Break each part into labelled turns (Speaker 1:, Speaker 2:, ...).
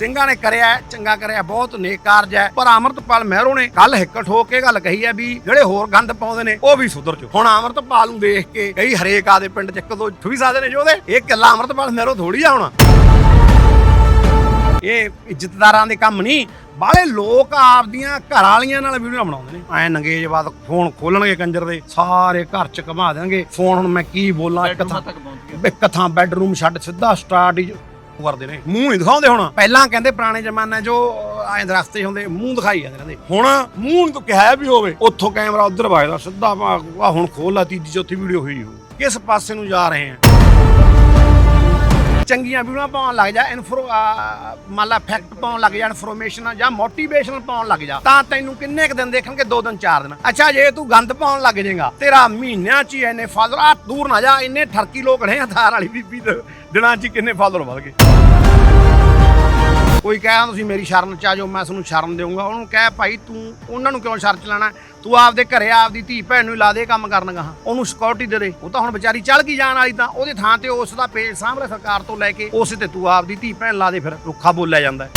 Speaker 1: ਸਿੰਘਾਂ ਨੇ ਕਰਿਆ ਚੰਗਾ ਕਰਿਆ, ਬਹੁਤ ਨੇਕ ਕਾਰਜ ਹੈ। ਪਰ ਅਮਰਤਪਾਲ ਮਹਿਰੋ ਨੇ ਕੱਲ ਹਿੱਕ ਠੋਕ ਕੇ ਗੱਲ ਕਹੀ ਹੈ ਵੀ ਜਿਹੜੇ ਹੋਰ ਗੰਦ ਪਾਉਂਦੇ ਨੇ, ਉਹ ਵੀ ਸੁਧਰ ਜੋ ਹੁਣ ਅਮਰਤਪਾਲ ਨੂੰ ਦੇਖ ਕੇ ਕਈ ਹਰੇਕ ਆਦੇ ਪਿੰਡ ਚ ਇੱਕ ਦੋ ਠੁਈ ਸਕਦੇ ਨੇ ਜੋ ਇਹ ਕੱਲਾ ਅਮਰਤਪਾਲ ਮਹਿਰੋ ਥੋੜੀ ਆ ਹੁਣ। ਇਹ ਇੱਜ਼ਤਦਾਰਾਂ ਦੇ ਕੰਮ ਨਹੀਂ, ਬਾਹਲੇ ਲੋਕ ਆਪਦੀਆਂ ਘਰ ਵਾਲੀਆਂ ਨਾਲ ਵੀਡੀਓ ਬਣਾਉਂਦੇ ਨੇ। ਐ ਨੰਗੇਜ ਬਾਦ ਫੋਨ ਖੋਲਣਗੇ ਕੰਜਰ ਦੇ, ਸਾਰੇ ਘਰ ਚ ਘੁਮਾ ਦੇਣਗੇ ਫੋਨ ਹੁਣ ਮੈਂ ਕੀ ਬੋਲਾਂ, ਇੱਕ ਥਾਂ
Speaker 2: ਤੱਕ
Speaker 1: ਇੱਕ ਥਾਂ ਬੈੱਡਰੂਮ ਛੱਡ ਸਿੱਧਾ ਸਟਾਰਟ ਹੀ ਕਰਦੇ ਨੇ। ਮੂੰਹ ਨਹੀਂ ਦਿਖਾਉਂਦੇ ਹੁਣ। ਪਹਿਲਾਂ ਕਹਿੰਦੇ ਪੁਰਾਣੇ ਜ਼ਮਾਨੇ 'ਚ ਜੋ ਐ ਦਰਖਤੇ ਹੁੰਦੇ ਮੂੰਹ ਦਿਖਾਈ ਜਾਂਦੇ ਰਹਿੰਦੇ ਹੁਣ ਮੂੰਹ ਨੂੰ ਤਾਂ ਕਿਹਾ ਵੀ ਹੋਵੇ। ਉੱਥੋਂ ਕੈਮਰਾ ਉਧਰ ਵੱਜਦਾ ਸਿੱਧਾ ਆ ਹੁਣ ਖੋਲ ਲਾ ਤੀਜੀ ਚੌਥੀ ਵੀਡੀਓ ਹੋਈ ਹੋ ਕਿਸ ਪਾਸੇ ਨੂੰ ਜਾ ਰਹੇ ਆ? ਚੰਗੀਆਂ ਵੀਡੀਓ ਪਾਉਣ ਲੱਗ ਜਾ ਇਨਫੋ ਮੰਨ ਲਾ ਫੈਕਟ ਪਾਉਣ ਲੱਗ ਜਾ ਇਨਫੋਰਮੇਸ਼ਨ ਜਾਂ ਮੋਟੀਵੇਸ਼ਨਲ ਪਾਉਣ ਲੱਗ ਜਾ, ਤਾਂ ਤੈਨੂੰ ਕਿੰਨੇ ਕੁ ਦਿਨ ਦੇਖਣਗੇ? ਦੋ ਦਿਨ, ਚਾਰ ਦਿਨ। ਅੱਛਾ, ਜੇ ਤੂੰ ਗੰਦ ਪਾਉਣ ਲੱਗ ਜਾਏਗਾ, ਤੇਰਾ ਮਹੀਨਿਆਂ ਚ ਹੀ ਇੰਨੇ ਫਾਲੋਅਰ ਆ, ਦੂਰ ਨਾ ਜਾ, ਇੰਨੇ ਠਰਕੀ ਲੋਕ ਨੇ ਹਥਾਰ ਵਾਲੀ ਬੀਬੀ ਦੇ ਦਿਨਾਂ ਚ ਹੀ ਕਿੰਨੇ ਫਾਲੋਅਰ ਵਧ ਗਏ। ਕੋਈ ਕਹੇ ਤੁਸੀਂ ਮੇਰੀ ਸ਼ਰਨ ਚ ਆ ਜਾਓ, ਮੈਂ ਤੁਹਾਨੂੰ ਸ਼ਰਨ ਦੇਵਾਂਗਾ ਉਹਨੂੰ ਕਹਿ, ਭਾਈ ਤੂੰ, ਉਹਨਾਂ ਨੂੰ ਕਿਉਂ ਸ਼ਰਨ ਚ ਲੈਣਾ? ਤੂੰ ਆਪਦੇ ਘਰੇ ਆਪਦੀ ਧੀ ਭੈਣ ਨੂੰ ਲਾ ਦੇ ਕੰਮ ਕਰਨ ਗਾ ਉਹਨੂੰ ਸਿਕਿਉਰਿਟੀ ਦੇ ਦੇ। ਉਹ ਤਾਂ ਹੁਣ ਵਿਚਾਰੀ ਚੱਲ ਗਈ ਜਾਣ ਵਾਲੀ ਤਾਂ, ਉਹਦੇ ਥਾਂ ਤੇ ਉਸ ਦਾ ਪੇਜ ਸਾਹਮਣੇ ਸਰਕਾਰ ਤੋਂ ਲੈ ਕੇ, ਉਸੇ ਤੇ ਤੂੰ ਆਪਦੀ ਧੀ ਭੈਣ ਲਾ ਦੇ ਫਿਰ, ਰੁੱਖਾ ਬੋਲਿਆ ਜਾਂਦਾ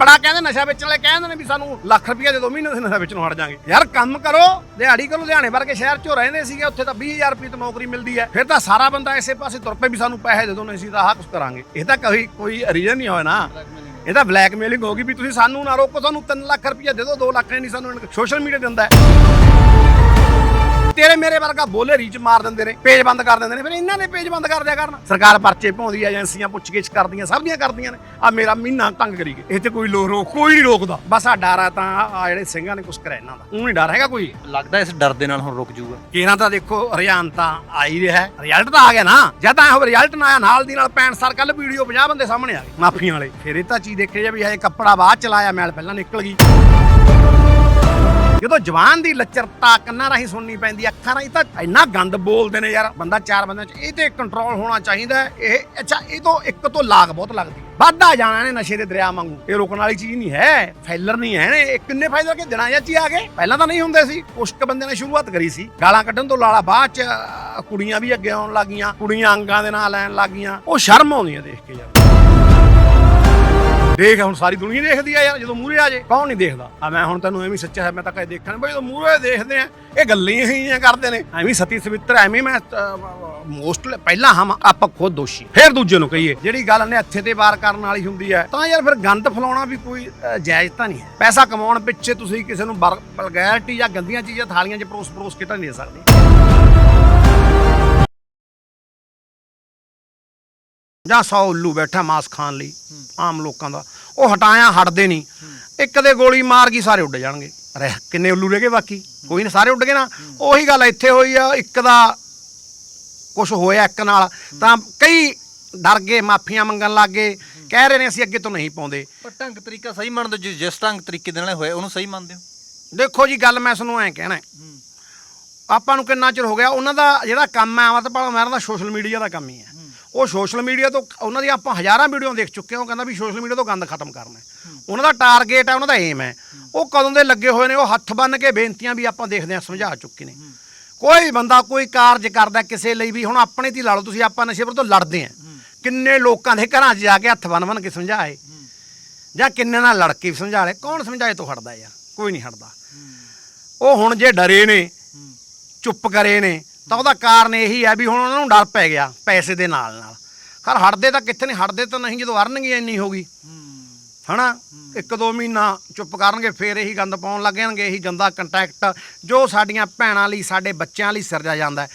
Speaker 1: ਬੜਾ ਕਹਿੰਦੇ ਨਸ਼ਾ ਵੇਚਣ ਵਾਲੇ, ਕਹਿੰਦੇ ਨੇ ਵੀ ਸਾਨੂੰ ਲੱਖ ਰੁਪਏ ਦੇ ਦੋ ਮਹੀਨੇ ਦੇ ਨਸ਼ਾ ਵੇਚਣੋਂ ਹਟ ਜਾਾਂਗੇ। ਯਾਰ ਕੰਮ ਕਰੋ, ਦਿਹਾੜੀ ਕਰੋ, ਲੁਧਿਆਣੇ ਵਰਗੇ ਸ਼ਹਿਰ 'ਚੋਂ ਰਹਿੰਦੇ ਸੀਗੇ, ਉੱਥੇ ਤਾਂ 20000 ਰੁਪਏ ਤੋਂ ਨੌਕਰੀ ਮਿਲਦੀ ਹੈ। ਫਿਰ ਤਾਂ ਸਾਰਾ ਬੰਦਾ ਇਸੇ ਪਾਸੇ ਤੁਰ ਪਏ ਵੀ ਸਾਨੂੰ ਪੈਸੇ ਦੇ ਦਿਓ, ਨਹੀਂ ਸੀ ਤਾਂ ਆਹ ਕੁਛ ਕਰਾਂਗੇ। ਇਹ ਤਾਂ ਕੋਈ ਕੋਈ ਰੀਜ਼ਨ ਨਹੀਂ ਹੋਇਆ ਨਾ। ਇਹ ਤਾਂ ਬਲੈਕਮੇਲਿੰਗ ਹੋ ਗਈ ਵੀ ਤੁਸੀਂ ਸਾਨੂੰ ਨਾ ਰੋਕੋ, ਤੁਹਾਨੂੰ 3 ਲੱਖ ਰੁਪਏ ਦੇ ਦਿਓ 2 ਲੱਖ ਨਹੀਂ ਸਾਨੂੰ ਸੋਸ਼ਲ ਮੀਡੀਆ ਦਿੰਦਾ ਹੈ। ਤੇਰੇ ਮੇਰੇ ਵਰਗਾ ਬੋਲੇ ਰੀਚ ਮਾਰ ਦਿੰਦੇ ਨੇ ਪੇਜ ਬੰਦ ਕਰ ਦਿੰਦੇ ਨੇ ਫਿਰ ਇਹਨਾਂ ਨੇ ਪੇਜ ਬੰਦ ਕਰ ਦਿਆ ਕਰਨ। ਸਰਕਾਰ ਪਰਚੇ ਪਾਉਂਦੀ ਹੈ ਏਜੰਸੀਆਂ ਪੁੱਛਗਿੱਛ ਕਰਦੀਆਂ ਸਭ ਦੀਆਂ ਕਰਦੀਆਂ ਨੇ। ਆ ਮੇਰਾ ਮਹੀਨਾ ਤੰਗ ਕਰੀ ਗਏ ਇਹ ਤੇ ਕੋਈ ਲੋ ਰੋਕ ਕੋਈ ਨਹੀਂ ਰੋਕਦਾ। ਬਸ ਆ ਡਰ ਆ ਤਾਂ ਆ ਜਿਹੜੇ ਸਿੰਘਾਂ ਨੇ ਕੁਛ ਕਰਿਆ ਇਹਨਾਂ ਦਾ। ਉਹ ਨਹੀਂ ਡਰ ਹੈਗਾ ਕੋਈ।
Speaker 2: ਲੱਗਦਾ ਇਸ ਡਰ ਦੇ ਨਾਲ ਹੁਣ ਰੁਕ ਜਾਊਗਾ।
Speaker 1: ਕੇਰਾਂ ਤਾਂ ਦੇਖੋ ਰੁਝਾਨ ਤਾਂ ਆ ਹੀ ਰਿਹਾ ਰਿਜ਼ਲਟ ਤਾਂ ਆ ਗਿਆ ਨਾ। ਜਦ ਤਾਂ ਇਹ ਰਿਜ਼ਲਟ ਨਾ ਆਇਆ ਨਾਲ ਦੀ ਨਾਲ ਪੈਣ ਸਰ ਕੱਲ ਵੀਡੀਓ 50 ਬੰਦੇ ਸਾਹਮਣੇ ਆ ਗਏ। ਮਾਫੀਆਂ ਵਾਲੇ। ਫਿਰ ਇਹ ਤਾਂ ਚੀਜ਼ ਦੇਖੇ ਜਾ ਵੀ ਹਜੇ ਕੱਪੜਾ ਬਾਅਦ ਚ ਲਾਇਆ ਮੈਲ ਪਹਿਲਾਂ ਨਿਕਲ ਗਈ। ਜਦੋਂ ਜਵਾਨ ਦੀ ਲਚਰਤਾ ਕੰਨਾਂ ਰਾਹੀਂ ਸੁਣਨੀ ਪੈਂਦੀ ਅੱਖਾਂ ਰਾਹੀਂ, ਤਾਂ ਇੰਨਾ ਗੰਦ ਬੋਲਦੇ ਨੇ ਯਾਰ। ਬੰਦਾ ਚਾਰ ਬੰਦਿਆਂ ਚ, ਇਹ ਤੇ ਕੰਟਰੋਲ ਹੋਣਾ ਚਾਹੀਦਾ ਇਹ, ਅੱਛਾ, ਇਹ ਤੋਂ ਇੱਕ ਤੋਂ ਲਾਗ ਬਹੁਤ ਲੱਗਦੀ। ਹੈ। ਵੱਧਦਾ ਜਾਣਾ ਨੇ ਨਸ਼ੇ ਦੇ ਦਰਿਆ ਵਾਂਗੂ। ਇਹ ਰੁਕਣ ਵਾਲੀ ਚੀਜ਼ ਨਹੀਂ ਹੈ ਫੈਲਰ ਨਹੀਂ ਹੈ ਨੇ ਇਹ ਕਿੰਨੇ ਫਾਇਦਾ ਕਿ ਦਿਨਾਂ ਚ ਹੀ ਆ ਗਏ। ਪਹਿਲਾਂ ਤਾਂ ਨਹੀਂ ਹੁੰਦੇ ਸੀ। ਕੁਛ ਕੁ ਬੰਦੇ ਨੇ ਸ਼ੁਰੂਆਤ ਕਰੀ ਸੀ। ਗਾਲਾਂ ਕੱਢਣ ਤੋਂ ਲਾਲਾ ਬਾਅਦ ਚ ਕੁੜੀਆਂ ਵੀ ਅੱਗੇ ਆਉਣ ਲੱਗੀਆਂ। ਕੁੜੀਆਂ ਅੰਗਾਂ ਦੇ ਨਾਲ ਲੈਣ ਲੱਗੀਆਂ। ਉਹ ਸ਼ਰਮ ਆਉਂਦੀ ਹੈ ਦੇਖ ਕੇ ਯਾਰ। ਦੇਖ, ਹੁਣ ਸਾਰੀ ਦੁਨੀਆ ਦੇਖਦੀ ਆ ਯਾਰ, ਜਦੋਂ ਮੂਹਰੇ ਆ ਜੇ, ਕੌਣ ਨਹੀਂ ਦੇਖਦਾ? ਆ ਮੈਂ ਹੁਣ ਤੈਨੂੰ ਐਵੇਂ ਸੱਚਾ ਹੈ, ਮੈਂ ਤਾਂ ਕਦੇ ਦੇਖਣ ਬਈ ਜਦੋਂ ਮੂਹਰੇ ਦੇਖਦੇ ਆ, ਇਹ ਗੱਲਾਂ ਹੀ ਇਹੀਆਂ ਕਰਦੇ ਨੇ। ਐਵੇਂ ਸਤੀ ਸਵਿੱਤਰ, ਐਵੇਂ ਮੈਂ ਮੋਸਟ ਪਹਿਲਾਂ ਹਮ ਆਪਾਂ ਖੁਦ ਦੋਸ਼ੀ। ਫਿਰ ਦੂਜੇ ਨੂੰ ਕਹੀਏ, ਜਿਹੜੀ ਗੱਲ ਨੇ ਹੱਥੇ ਤੇ ਵਾਰ ਕਰਨ ਵਾਲੀ ਹੁੰਦੀ ਹੈ, ਤਾਂ ਯਾਰ ਫਿਰ ਗੰਦ ਫਲਾਉਣਾ ਵੀ ਕੋਈ ਜਾਇਜ਼ ਤਾਂ ਨਹੀਂ ਹੈ। ਪੈਸਾ ਕਮਾਉਣ ਪਿੱਛੇ ਤੁਸੀਂ ਕਿਸੇ ਨੂੰ ਬਲਗੈਰਟੀ ਜਾਂ ਗੰਦੀਆਂ ਚੀਜ਼ਾਂ, ਥਾਲੀਆਂ 'ਚ ਪਰੋਸ ਪਰੋਸ ਕੇ ਤਾਂ ਨਹੀਂ ਦੇ ਸਕਦੇ। ਜਾਂ ਸੌ ਉੱਲੂ ਬੈਠਾ ਮਾਸ ਖਾਣ ਲਈ ਆਮ ਲੋਕਾਂ ਦਾ। ਉਹ ਹਟਾਇਆ ਹਟਦੇ ਨਹੀਂ। ਇੱਕ ਦੇ ਗੋਲੀ ਮਾਰ ਗਈ ਸਾਰੇ ਉੱਡ ਜਾਣਗੇ। ਰਹਿ ਕਿੰਨੇ ਉੱਲੂ ਰਹਿ ਗਏ ਬਾਕੀ? ਕੋਈ ਨਾ ਸਾਰੇ ਉੱਡ ਗਏ ਨਾ। ਉਹੀ ਗੱਲ ਇੱਥੇ ਹੋਈ ਆ ਇੱਕ ਦਾ ਕੁਝ ਹੋਇਆ ਇੱਕ ਨਾਲ। ਤਾਂ ਕਈ ਡਰ ਗਏ ਮਾਫੀਆਂ ਮੰਗਣ ਲੱਗ ਗਏ। ਕਹਿ ਰਹੇ ਨੇ ਅਸੀਂ ਅੱਗੇ ਤੋਂ ਨਹੀਂ ਪਾਉਂਦੇ।
Speaker 2: ਪਰ ਢੰਗ ਤਰੀਕਾ ਸਹੀ ਮੰਨਦੇ ਹੋ ਜੀ, ਜਿਸ ਢੰਗ ਤਰੀਕੇ ਦੇ ਨਾਲ ਹੋਇਆ ਉਹਨੂੰ ਸਹੀ ਮੰਨਦੇ ਹੋ?
Speaker 1: ਦੇਖੋ ਜੀ ਗੱਲ ਮੈਂ ਤੁਹਾਨੂੰ ਐਂ ਕਹਿਣਾ। ਹੈ। ਆਪਾਂ ਨੂੰ ਕਿੰਨਾ ਚਿਰ ਹੋ ਗਿਆ ਉਹਨਾਂ ਦਾ ਜਿਹੜਾ ਕੰਮ ਹੈ ਅਮਰਤਪਾਲ ਮਹਿਰਾ ਦਾ ਸੋਸ਼ਲ ਮੀਡੀਆ ਦਾ ਕੰਮ ਹੀ ਹੈ ਉਹ ਸੋਸ਼ਲ ਮੀਡੀਆ ਤੋਂ ਉਹਨਾਂ ਦੀ ਆਪਾਂ ਹਜ਼ਾਰਾਂ ਵੀਡੀਓ ਦੇਖ ਚੁੱਕੇ ਹਾਂ ਉਹ ਕਹਿੰਦਾ ਵੀ ਸੋਸ਼ਲ ਮੀਡੀਆ ਤੋਂ ਗੰਦ ਖਤਮ ਕਰਨਾ ਉਹਨਾਂ ਦਾ ਟਾਰਗੇਟ ਹੈ ਉਹਨਾਂ ਦਾ ਏਮ ਹੈ। ਉਹ ਕਦੋਂ ਦੇ ਲੱਗੇ ਹੋਏ ਨੇ ਉਹ ਹੱਥ ਬੰਨ ਕੇ ਬੇਨਤੀਆਂ ਵੀ ਆਪਾਂ ਦੇਖਦੇ ਹਾਂ ਸਮਝਾ ਚੁੱਕੇ ਨੇ। ਕੋਈ ਬੰਦਾ ਕੋਈ ਕਾਰਜ ਕਰਦਾ ਕਿਸੇ ਲਈ ਵੀ ਹੁਣ ਆਪਣੇ ਤੇ ਲਾ ਲਓ ਤੁਸੀਂ ਆਪਾਂ ਨਸ਼ੇ ਵਿਰੁੱਧ ਲੜਦੇ ਆਂ ਕਿੰਨੇ ਲੋਕਾਂ ਦੇ ਘਰਾਂ 'ਚ ਜਾ ਕੇ ਹੱਥ ਬੰਨ ਬੰਨ ਕੇ ਸਮਝਾਏ। ਜਾਂ ਕਿੰਨੇ ਨਾਲ ਲੜ ਕੇ ਸਮਝਾ ਲੈ ਕੌਣ ਸਮਝਾਏ ਤੋਂ ਹਟਦਾ ਯਾਰ? ਕੋਈ ਨਹੀਂ ਹਟਦਾ। ਉਹ ਹੁਣ ਜੇ ਡਰੇ ਨੇ ਚੁੱਪ ਕਰੇ ਨੇ ਤਾਂ ਉਹਦਾ ਕਾਰਨ ਇਹੀ ਹੈ ਵੀ ਹੁਣ ਉਹਨਾਂ ਨੂੰ ਡਰ ਪੈ ਗਿਆ ਪੈਸੇ ਦੇ ਨਾਲ ਨਾਲ। ਖਰ ਹਟਦੇ ਤਾਂ ਕਿੱਥੇ ਨਹੀਂ ਹਟਦੇ ਤਾਂ ਨਹੀਂ ਜਦੋਂ ਅਰਨਿੰਗ ਇੰਨੀ ਹੋ ਗਈ। ਹਨਾ? ਇੱਕ ਦੋ ਮਹੀਨਾ ਚੁੱਪ ਕਰਨਗੇ ਫੇਰ ਇਹੀ ਗੰਦ ਪਾਉਣ ਲੱਗ ਜਾਣਗੇ ਇਹੀ ਗੰਦਾ ਕੰਟੈਕਟ ਜੋ ਸਾਡੀਆਂ ਭੈਣਾਂ ਲਈ ਸਾਡੇ ਬੱਚਿਆਂ ਲਈ ਸਿਰਜਿਆ ਜਾਂਦਾ।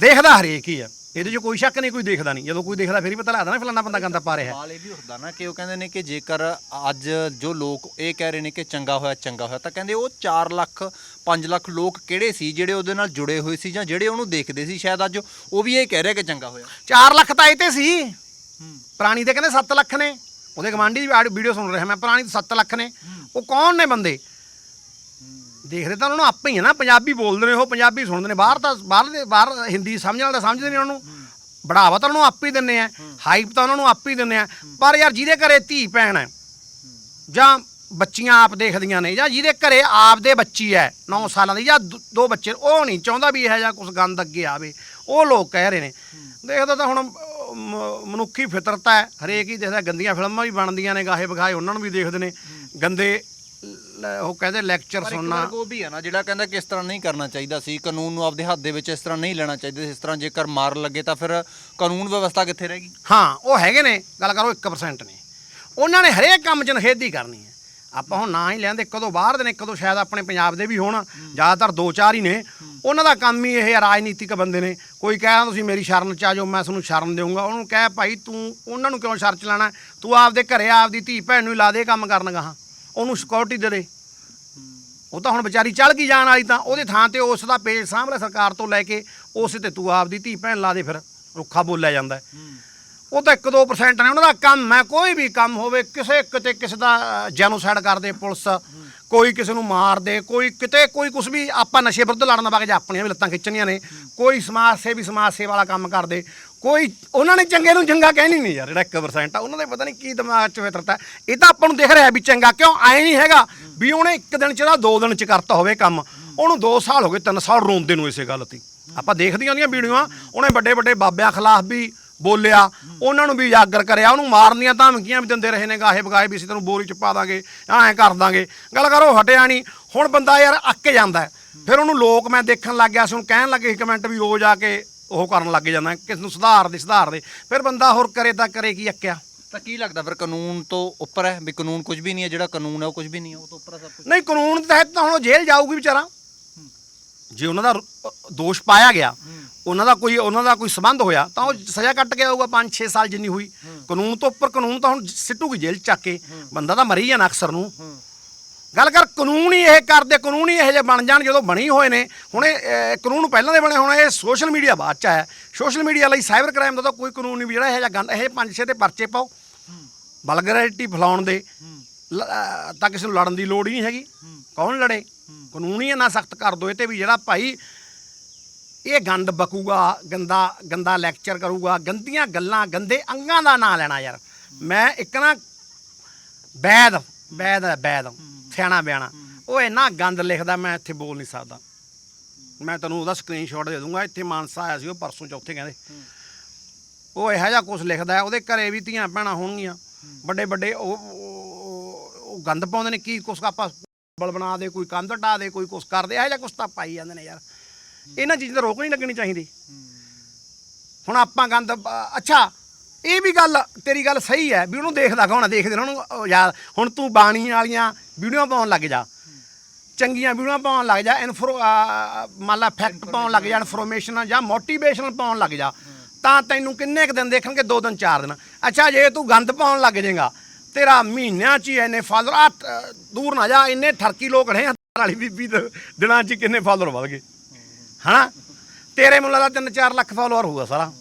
Speaker 1: ਦੇਖਦਾ ਹਰੇਕ ਹੀ ਆ। ਇਹਦੇ 'ਚ ਕੋਈ ਸ਼ੱਕ ਨਹੀਂ ਕੋਈ ਦੇਖਦਾ ਨਹੀਂ। ਜਦੋਂ ਕੋਈ ਦੇਖਦਾ ਫਿਰ ਹੀ ਪਤਾ ਲੱਗਦਾ ਨਾ ਫਲਾਣਾ ਬੰਦਾ ਗੰਦਾ ਪਾ ਰਿਹਾ
Speaker 2: ਸਵਾਲ ਇਹ ਵੀ ਉੱਠਦਾ ਨਾ ਕਿ ਉਹ ਕਹਿੰਦੇ ਨੇ ਕਿ ਜੇਕਰ ਅੱਜ ਜੋ ਲੋਕ ਇਹ ਕਹਿ ਰਹੇ ਨੇ ਕਿ ਚੰਗਾ ਹੋਇਆ ਚੰਗਾ ਹੋਇਆ ਤਾਂ ਕਹਿੰਦੇ ਉਹ 4 ਲੱਖ 5 ਲੱਖ ਲੋਕ ਕਿਹੜੇ ਸੀ ਜਿਹੜੇ ਉਹਦੇ ਨਾਲ ਜੁੜੇ ਹੋਏ ਸੀ ਜਾਂ ਜਿਹੜੇ ਉਹਨੂੰ ਦੇਖਦੇ ਸੀ? ਸ਼ਾਇਦ ਅੱਜ ਉਹ ਵੀ ਇਹ ਕਹਿ ਰਿਹਾ ਕਿ ਚੰਗਾ ਹੋਇਆ।
Speaker 1: 4 ਲੱਖ ਤਾਂ ਇਹ ਤੇ ਸੀ। ਪੁਰਾਣੀ ਦੇ ਕਹਿੰਦੇ 7 ਲੱਖ ਨੇ। ਉਹਦੇ ਗਵਾਂਢੀ ਵੀਡੀਓ ਸੁਣ ਰਿਹਾ ਮੈਂ ਪੁਰਾਣੀ ਤਾਂ 7 ਲੱਖ ਨੇ। ਉਹ ਕੌਣ ਨੇ ਬੰਦੇ? ਦੇਖਦੇ ਤਾਂ ਉਹਨਾਂ ਨੂੰ ਆਪੇ ਹੀ ਆ ਨਾ, ਪੰਜਾਬੀ ਬੋਲਦੇ ਨੇ ਉਹ, ਪੰਜਾਬੀ ਸੁਣਦੇ ਨੇ। ਬਾਹਰ ਤਾਂ, ਬਾਹਰ ਦੇ, ਬਾਹਰ ਹਿੰਦੀ ਸਮਝਣ ਵਾਲੇ ਤਾਂ ਸਮਝਦੇ ਨੇ ਉਹਨਾਂ ਨੂੰ। ਬੜਾਵਾ ਤਾਂ ਉਹਨਾਂ ਨੂੰ ਆਪੇ ਹੀ ਦਿੰਨੇ ਆ ਹਾਈਪ ਤਾਂ ਉਹਨਾਂ ਨੂੰ ਆਪੇ ਹੀ ਦਿੰਨੇ ਆ। ਪਰ ਯਾਰ ਜਿਹਦੇ ਘਰੇ ਧੀ ਭੈਣ ਹੈ, ਜਾਂ ਬੱਚੀਆਂ ਆਪ ਦੇਖਦੀਆਂ ਨੇ, ਜਾਂ ਜਿਹਦੇ ਘਰੇ ਆਪ ਦੇ ਬੱਚੀ ਹੈ 9 ਸਾਲਾਂ ਦੀ, ਜਾਂ ਦੋ- ਦੋ ਬੱਚੇ, ਉਹ ਨਹੀਂ ਚਾਹੁੰਦਾ ਵੀ ਇਹ ਜਾਂ ਕੁਝ ਗੰਦ ਅੱਗੇ ਆਵੇ। ਉਹ ਲੋਕ ਕਹਿ ਰਹੇ ਨੇ। ਦੇਖਦਾ ਤਾਂ ਹੁਣ ਮਨੁੱਖੀ ਫਿਤਰਤ ਹੈ, ਹਰੇਕ ਹੀ ਦੇਖਦਾ, ਗੰਦੀਆਂ ਫਿਲਮਾਂ ਵੀ ਬਣਦੀਆਂ ਨੇ ਗਾਹੇ ਬਗਾਏ ਉਹਨਾਂ ਨੂੰ ਵੀ ਦੇਖਦੇ ਨੇ। ਗੰਦੇ ਲ- ਉਹ ਕਹਿੰਦੇ ਲੈਕਚਰ ਸੁਣਨਾ।
Speaker 2: ਉਹ ਵੀ ਹੈ ਨਾ ਜਿਹੜਾ ਕਹਿੰਦਾ ਕਿ ਇਸ ਤਰ੍ਹਾਂ ਨਹੀਂ ਕਰਨਾ ਚਾਹੀਦਾ ਸੀ ਕਾਨੂੰਨ ਨੂੰ ਆਪਦੇ ਹੱਥ ਦੇ ਵਿੱਚ ਇਸ ਤਰ੍ਹਾਂ ਨਹੀਂ ਲੈਣਾ ਚਾਹੀਦਾ ਸੀ। ਇਸ ਤਰ੍ਹਾਂ ਜੇਕਰ ਮਾਰ ਲੱਗੇ ਤਾਂ ਫਿਰ ਕਾਨੂੰਨ ਵਿਵਸਥਾ ਕਿੱਥੇ ਰਹੇਗੀ
Speaker 1: ਹਾਂ ਉਹ ਹੈਗੇ ਨੇ ਗੱਲ ਕਰੋ 1% ਨੇ। ਉਹਨਾਂ ਨੇ ਹਰੇਕ ਕੰਮ 'ਚ ਨਖੇਧੀ ਕਰਨੀ ਹੈ। ਆਪਾਂ ਹੁਣ ਨਾ ਹੀ ਲੈਂਦੇ ਕਦੋਂ ਬਾਹਰ ਦੇ ਨੇ ਕਦੋਂ ਸ਼ਾਇਦ ਆਪਣੇ ਪੰਜਾਬ ਦੇ ਵੀ ਹੋਣ ਜ਼ਿਆਦਾਤਰ ਦੋ ਚਾਰ ਹੀ ਨੇ। ਉਹਨਾਂ ਦਾ ਕੰਮ ਹੀ ਇਹ ਹੈ, ਰਾਜਨੀਤਿਕ ਬੰਦੇ ਨੇ। ਕੋਈ ਕਹੇ ਤੁਸੀਂ ਮੇਰੀ ਸ਼ਰਨ ਚ ਆ ਜਾਓ ਮੈਂ ਤੁਹਾਨੂੰ ਸ਼ਰਨ ਦੇਵਾਂਗਾ ਉਹਨੂੰ ਕਹਿ ਭਾਈ ਤੂੰ ਉਹਨਾਂ ਨੂੰ ਕਿਉਂ ਸ਼ਰਨ ਚ ਲਾਣਾ? ਤੂੰ ਆਪਦੇ ਘਰੇ ਆਪਦੀ ਧੀ ਭੈਣ ਨੂੰ ਹੀ ਲਾ ਦੇ ਕੰਮ ਕਰਨ ਗਾਹਾਂ। ਉਹਨੂੰ ਸਿਕਿਉਰਿਟੀ ਦੇ ਦੇ ਉਹ ਤਾਂ ਹੁਣ ਵਿਚਾਰੀ ਚੱਲ ਗਈ ਜਾਣ ਵਾਲੀ ਤਾਂ ਉਹਦੇ ਥਾਂ ਤੇ ਉਸ ਦਾ ਪੇਜ ਸਾਂਭ ਲੈ ਸਰਕਾਰ ਤੋਂ ਲੈ ਕੇ ਉਸੇ ਤੇ ਤੂੰ ਆਪਦੀ ਧੀ ਭੈਣ ਲਾ ਦੇ ਫਿਰ, ਰੁੱਖਾ ਬੋਲਿਆ ਜਾਂਦਾ ਉਹ ਤਾਂ 1-2% ਨੇ, ਉਹਨਾਂ ਦਾ ਕੰਮ ਹੈ, ਕੋਈ ਵੀ ਕੰਮ ਹੋਵੇ, ਕਿਸੇ ਕਿਤੇ ਕਿਸੇ ਦਾ ਜੈਨੋਸਾਈਡ ਕਰਦੇ ਪੁਲਿਸ, ਕੋਈ ਕਿਸੇ ਨੂੰ ਮਾਰਦੇ, ਕੋਈ ਕਿਤੇ ਕੋਈ ਕੁਝ ਵੀ, ਆਪਾਂ ਨਸ਼ੇ ਵਿਰੁੱਧ ਲੜਨ ਵਗ ਜਾ, ਆਪਣੀਆਂ ਵੀ ਲੱਤਾਂ ਖਿੱਚਣੀਆਂ ਨੇ। ਕੋਈ ਸਮਾਜ ਸੇਵੀ, ਸਮਾਜ ਸੇਵਾ ਵਾਲਾ ਕੰਮ ਕਰਦੇ ਕੋਈ, ਉਹਨਾਂ ਨੇ ਚੰਗੇ ਨੂੰ ਚੰਗਾ ਕਹਿਣੀ ਨਹੀਂ ਯਾਰ, ਜਿਹੜਾ 1% ਆ, ਉਹਨਾਂ ਦੇ ਪਤਾ ਨਹੀਂ ਕੀ ਦਿਮਾਗ 'ਚ ਫਿਤਰਤ ਹੈ। ਇਹ ਤਾਂ ਆਪਾਂ ਨੂੰ ਦਿਖ ਰਿਹਾ ਵੀ ਚੰਗਾ ਕਿਉਂ, ਐ ਨਹੀਂ ਹੈਗਾ ਵੀ ਉਹਨੇ ਇੱਕ ਦਿਨ 'ਚ ਦਾ ਦੋ ਦਿਨ 'ਚ ਕਰਤਾ ਹੋਵੇ ਕੰਮ। ਉਹਨੂੰ 2 ਸਾਲ ਹੋ ਗਏ 3 ਸਾਲ ਰੋਂਦੇ ਨੂੰ ਇਸੇ ਗੱਲ ਤੇ। ਆਪਾਂ ਦੇਖਦੀਆਂ ਉਹਦੀਆਂ ਵੀਡੀਓਆਂ, ਉਹਨੇ ਵੱਡੇ ਵੱਡੇ ਬਾਬਿਆਂ ਖਿਲਾਫ ਵੀ ਬੋਲਿਆ, ਉਹਨਾਂ ਨੂੰ ਵੀ ਉਜਾਗਰ ਕਰਿਆ, ਉਹਨੂੰ ਮਾਰਨੀਆਂ ਧਮਕੀਆਂ ਵੀ ਦਿੰਦੇ ਰਹੇ ਨੇ, ਗਾਹੇ ਬਗਾਏ ਵੀ ਅਸੀਂ ਤੈਨੂੰ ਬੋਰੀ ਚ ਪਾ ਦਾਂਗੇ ਐਂ ਕਰ ਦਾਂਗੇ। ਗੱਲ ਕਰੋ ਹਟਿਆ ਨਹੀਂ। ਹੁਣ ਬੰਦਾ ਯਾਰ ਅੱਕ ਜਾਂਦਾ ਫਿਰ ਉਹਨੂੰ ਲੋਕ, ਮੈਂ ਦੇਖਣ ਲੱਗ ਗਿਆ ਸੀ, ਉਹਨੂੰ ਕਹਿਣ ਲੱਗੇ ਕਮੈਂਟ ਵੀ ਰੋਜ਼ ਆ ਕੇ ਉਹ ਕਰਨ ਲੱਗ ਜਾਂਦਾ ਕਿਸ ਨੂੰ ਸੁਧਾਰ ਦੇ ਸੁਧਾਰ ਦੇ। ਫਿਰ ਬੰਦਾ ਹੋਰ ਕਰੇ ਤਾਂ ਕਰੇ ਕੀ ਅੱਕਿਆ?
Speaker 2: ਤਾਂ ਕੀ ਲੱਗਦਾ ਫਿਰ ਕਾਨੂੰਨ ਤੋਂ ਉੱਪਰ ਹੈ? ਵੀ ਕਾਨੂੰਨ ਕੁਝ ਵੀ ਨਹੀਂ ਹੈ ਜਿਹੜਾ ਕਾਨੂੰਨ ਹੈ ਉਹ ਕੁਝ ਵੀ ਨਹੀਂ ਹੈ ਉਹ ਤੋਂ ਉੱਪਰ ਹੈ ਸਭ ਕੁਝ?
Speaker 1: ਨਹੀਂ ਕਾਨੂੰਨ ਦੇ ਤਹਿਤ ਤਾਂ ਹੁਣ ਉਹ ਜੇਲ੍ਹ ਜਾਊਗੀ ਵਿਚਾਰਾ। ਜੇ ਉਹਨਾਂ ਦਾ ਰ- ਦੋਸ਼ ਪਾਇਆ ਗਿਆ ਉਹਨਾਂ ਦਾ ਕੋਈ ਉਹਨਾਂ ਦਾ ਕੋਈ ਸਬੰਧ ਹੋਇਆ ਤਾਂ ਉਹ ਸਜ਼ਾ ਕੱਟ ਕੇ ਆਊਗਾ 5-6 ਸਾਲ ਜਿੰਨੀ ਹੋਈ। ਕਾਨੂੰਨ ਤੋਂ ਉੱਪਰ ਕਾਨੂੰਨ ਤਾਂ ਹੁਣ ਸਿੱਟੂਗੀ ਜੇਲ੍ਹ 'ਚ ਚੱਕ ਕੇ। ਬੰਦਾ ਤਾਂ ਮਰੀ ਜਾਣਾ ਅਕਸਰ ਨੂੰ। ਗੱਲ ਕਰ ਕਾਨੂੰਨ ਹੀ ਇਹ ਕਰਦੇ ਕਾਨੂੰਨ ਹੀ ਇਹ ਜਿਹੇ ਬਣ ਜਾਣ ਜਦੋਂ ਬਣੀ ਹੋਏ ਨੇ। ਹੁਣ ਇਹ ਅਹ, ਕਾਨੂੰਨ ਪਹਿਲਾਂ ਦੇ ਬਣੇ ਹੁਣ ਇਹ ਸੋਸ਼ਲ ਮੀਡੀਆ ਬਾਅਦ ਚ ਆਇਆ ਸੋਸ਼ਲ ਮੀਡੀਆ ਲਈ ਸਾਈਬਰ ਕ੍ਰਾਈਮ ਦਾ ਤਾਂ ਕੋਈ ਕਾਨੂੰਨ ਨਹੀਂ ਵੀ ਜਿਹੜਾ ਇਹ ਜਿਹਾ ਗੰਦ ਇਹ ਪੰਜ ਛੇ ਤੇ ਪਰਚੇ ਪਾਓ। ਵਲਗੈਰਿਟੀ ਫੈਲਾਉਣ ਦੇ। ਲ- ਅਹ, ਤਾਂ ਕਿਸੇ ਨੂੰ ਲੜਨ ਦੀ ਲੋੜ ਹੀ ਨਹੀਂ ਹੈਗੀ। ਕੌਣ ਲੜੇ? ਕਾਨੂੰਨ ਹੀ ਇੰਨਾ ਸਖਤ ਕਰ ਦੋ ਇਹ ਤੇ ਵੀ ਜਿਹੜਾ ਭਾਈ ਇਹ ਗੰਦ ਬਕੂਗਾ ਗੰਦਾ ਗੰਦਾ ਲੈਕਚਰ ਕਰੂਗਾ। ਗੰਦੀਆਂ ਗੱਲਾਂ ਗੰਦੇ ਅੰਗਾਂ ਦਾ ਨਾਂ ਲੈਣਾ ਯਾਰ। ਮੈਂ ਇੱਕ ਨਾ ਵੈਦ ਵੈਦ ਹੈ ਬੈਦ। ਸਿਆਣਾ ਬਿਆਣਾ। ਉਹ ਇੰਨਾ ਗੰਦ ਲਿਖਦਾ ਮੈਂ ਇੱਥੇ ਬੋਲ ਨਹੀਂ ਸਕਦਾ। ਮੈਂ ਤੈਨੂੰ ਉਹਦਾ ਸਕਰੀਨਸ਼ਾਟ ਦੇ ਦੂੰਗਾ ਇੱਥੇ ਮਾਨਸਾ ਆਇਆ ਸੀ ਉਹ ਪਰਸੋਂ ਚੌਥੇ ਕਹਿੰਦੇ। ਉਹ ਇਹੋ ਜਿਹਾ ਕੁਝ ਲਿਖਦਾ ਉਹਦੇ ਘਰੇ ਵੀ ਧੀਆਂ ਭੈਣਾਂ ਹੋਣਗੀਆਂ। ਵੱਡੇ ਵੱਡੇ ਉਹ ਉਹ- ਗੰਦ ਪਾਉਂਦੇ ਨੇ ਕੀ ਕੁਛ ਆਪਾਂ ਬਲ ਬਣਾ ਦੇ ਕੋਈ ਕੰਧ ਢਾ ਦੇ ਕੋਈ ਕੁਛ ਕਰਦੇ ਇਹੋ ਜਿਹਾ ਕੁਛ ਤਾਂ ਪਾਈ ਜਾਂਦੇ ਨੇ ਯਾਰ। ਇਹਨਾਂ ਚੀਜ਼ਾਂ ਤੇ ਰੋਕ ਨਹੀਂ ਲੱਗਣੀ ਚਾਹੀਦੀ। ਹੁਣ ਆਪਾਂ ਗੰਦ ਅੱਛਾ ਇਹ ਵੀ ਗੱਲ ਤੇਰੀ ਗੱਲ ਸਹੀ ਹੈ ਵੀ ਉਹਨੂੰ ਦੇਖਦਾ ਕੌਣ ਆ? ਦੇਖਦੇ ਨੇ ਉਹਨੂੰ ਉਹ ਯਾਰ ਹੁਣ ਤੂੰ ਬਾਣੀ ਵਾਲੀਆਂ ਵੀਡੀਓ ਪਾਉਣ ਲੱਗ ਜਾ। ਚੰਗੀਆਂ ਵੀਡੀਓ ਪਾਉਣ ਲੱਗ ਜਾ ਇਨਫੋ ਮੰਨ ਲਾ ਫੈਕਟ ਪਾਉਣ ਲੱਗ ਜਾ ਇਨਫੋਰਮੇਸ਼ਨ ਜਾਂ ਮੋਟੀਵੇਸ਼ਨਲ ਪਾਉਣ ਲੱਗ ਜਾ ਤਾਂ ਤੈਨੂੰ ਕਿੰਨੇ ਕੁ ਦਿਨ ਦੇਖਣਗੇ? ਦੋ ਦਿਨ ਚਾਰ ਦਿਨ। ਅੱਛਾ ਜੇ ਤੂੰ ਗੰਦ ਪਾਉਣ ਲੱਗ ਜਾਏਗਾ ਤੇਰਾ ਮਹੀਨਿਆਂ 'ਚ ਹੀ ਇੰਨੇ ਫਾਲੋਅਰ ਆ ਦੂਰ ਨਾ ਜਾ ਇੰਨੇ ਠਰਕੀ ਲੋਕ ਹਜ਼ਾਰ ਵਾਲੀ ਬੀਬੀ ਦੇ ਦਿਨਾਂ 'ਚ ਕਿੰਨੇ ਫਾਲੋਅਰ ਵਧ ਗਏ। ਹਨਾ? ਤੇਰੇ ਮੁੱਲਾ ਦਾ 3-4 ਲੱਖ ਫਾਲੋਅਰ ਹੋਊਗਾ ਸਾਰਾ।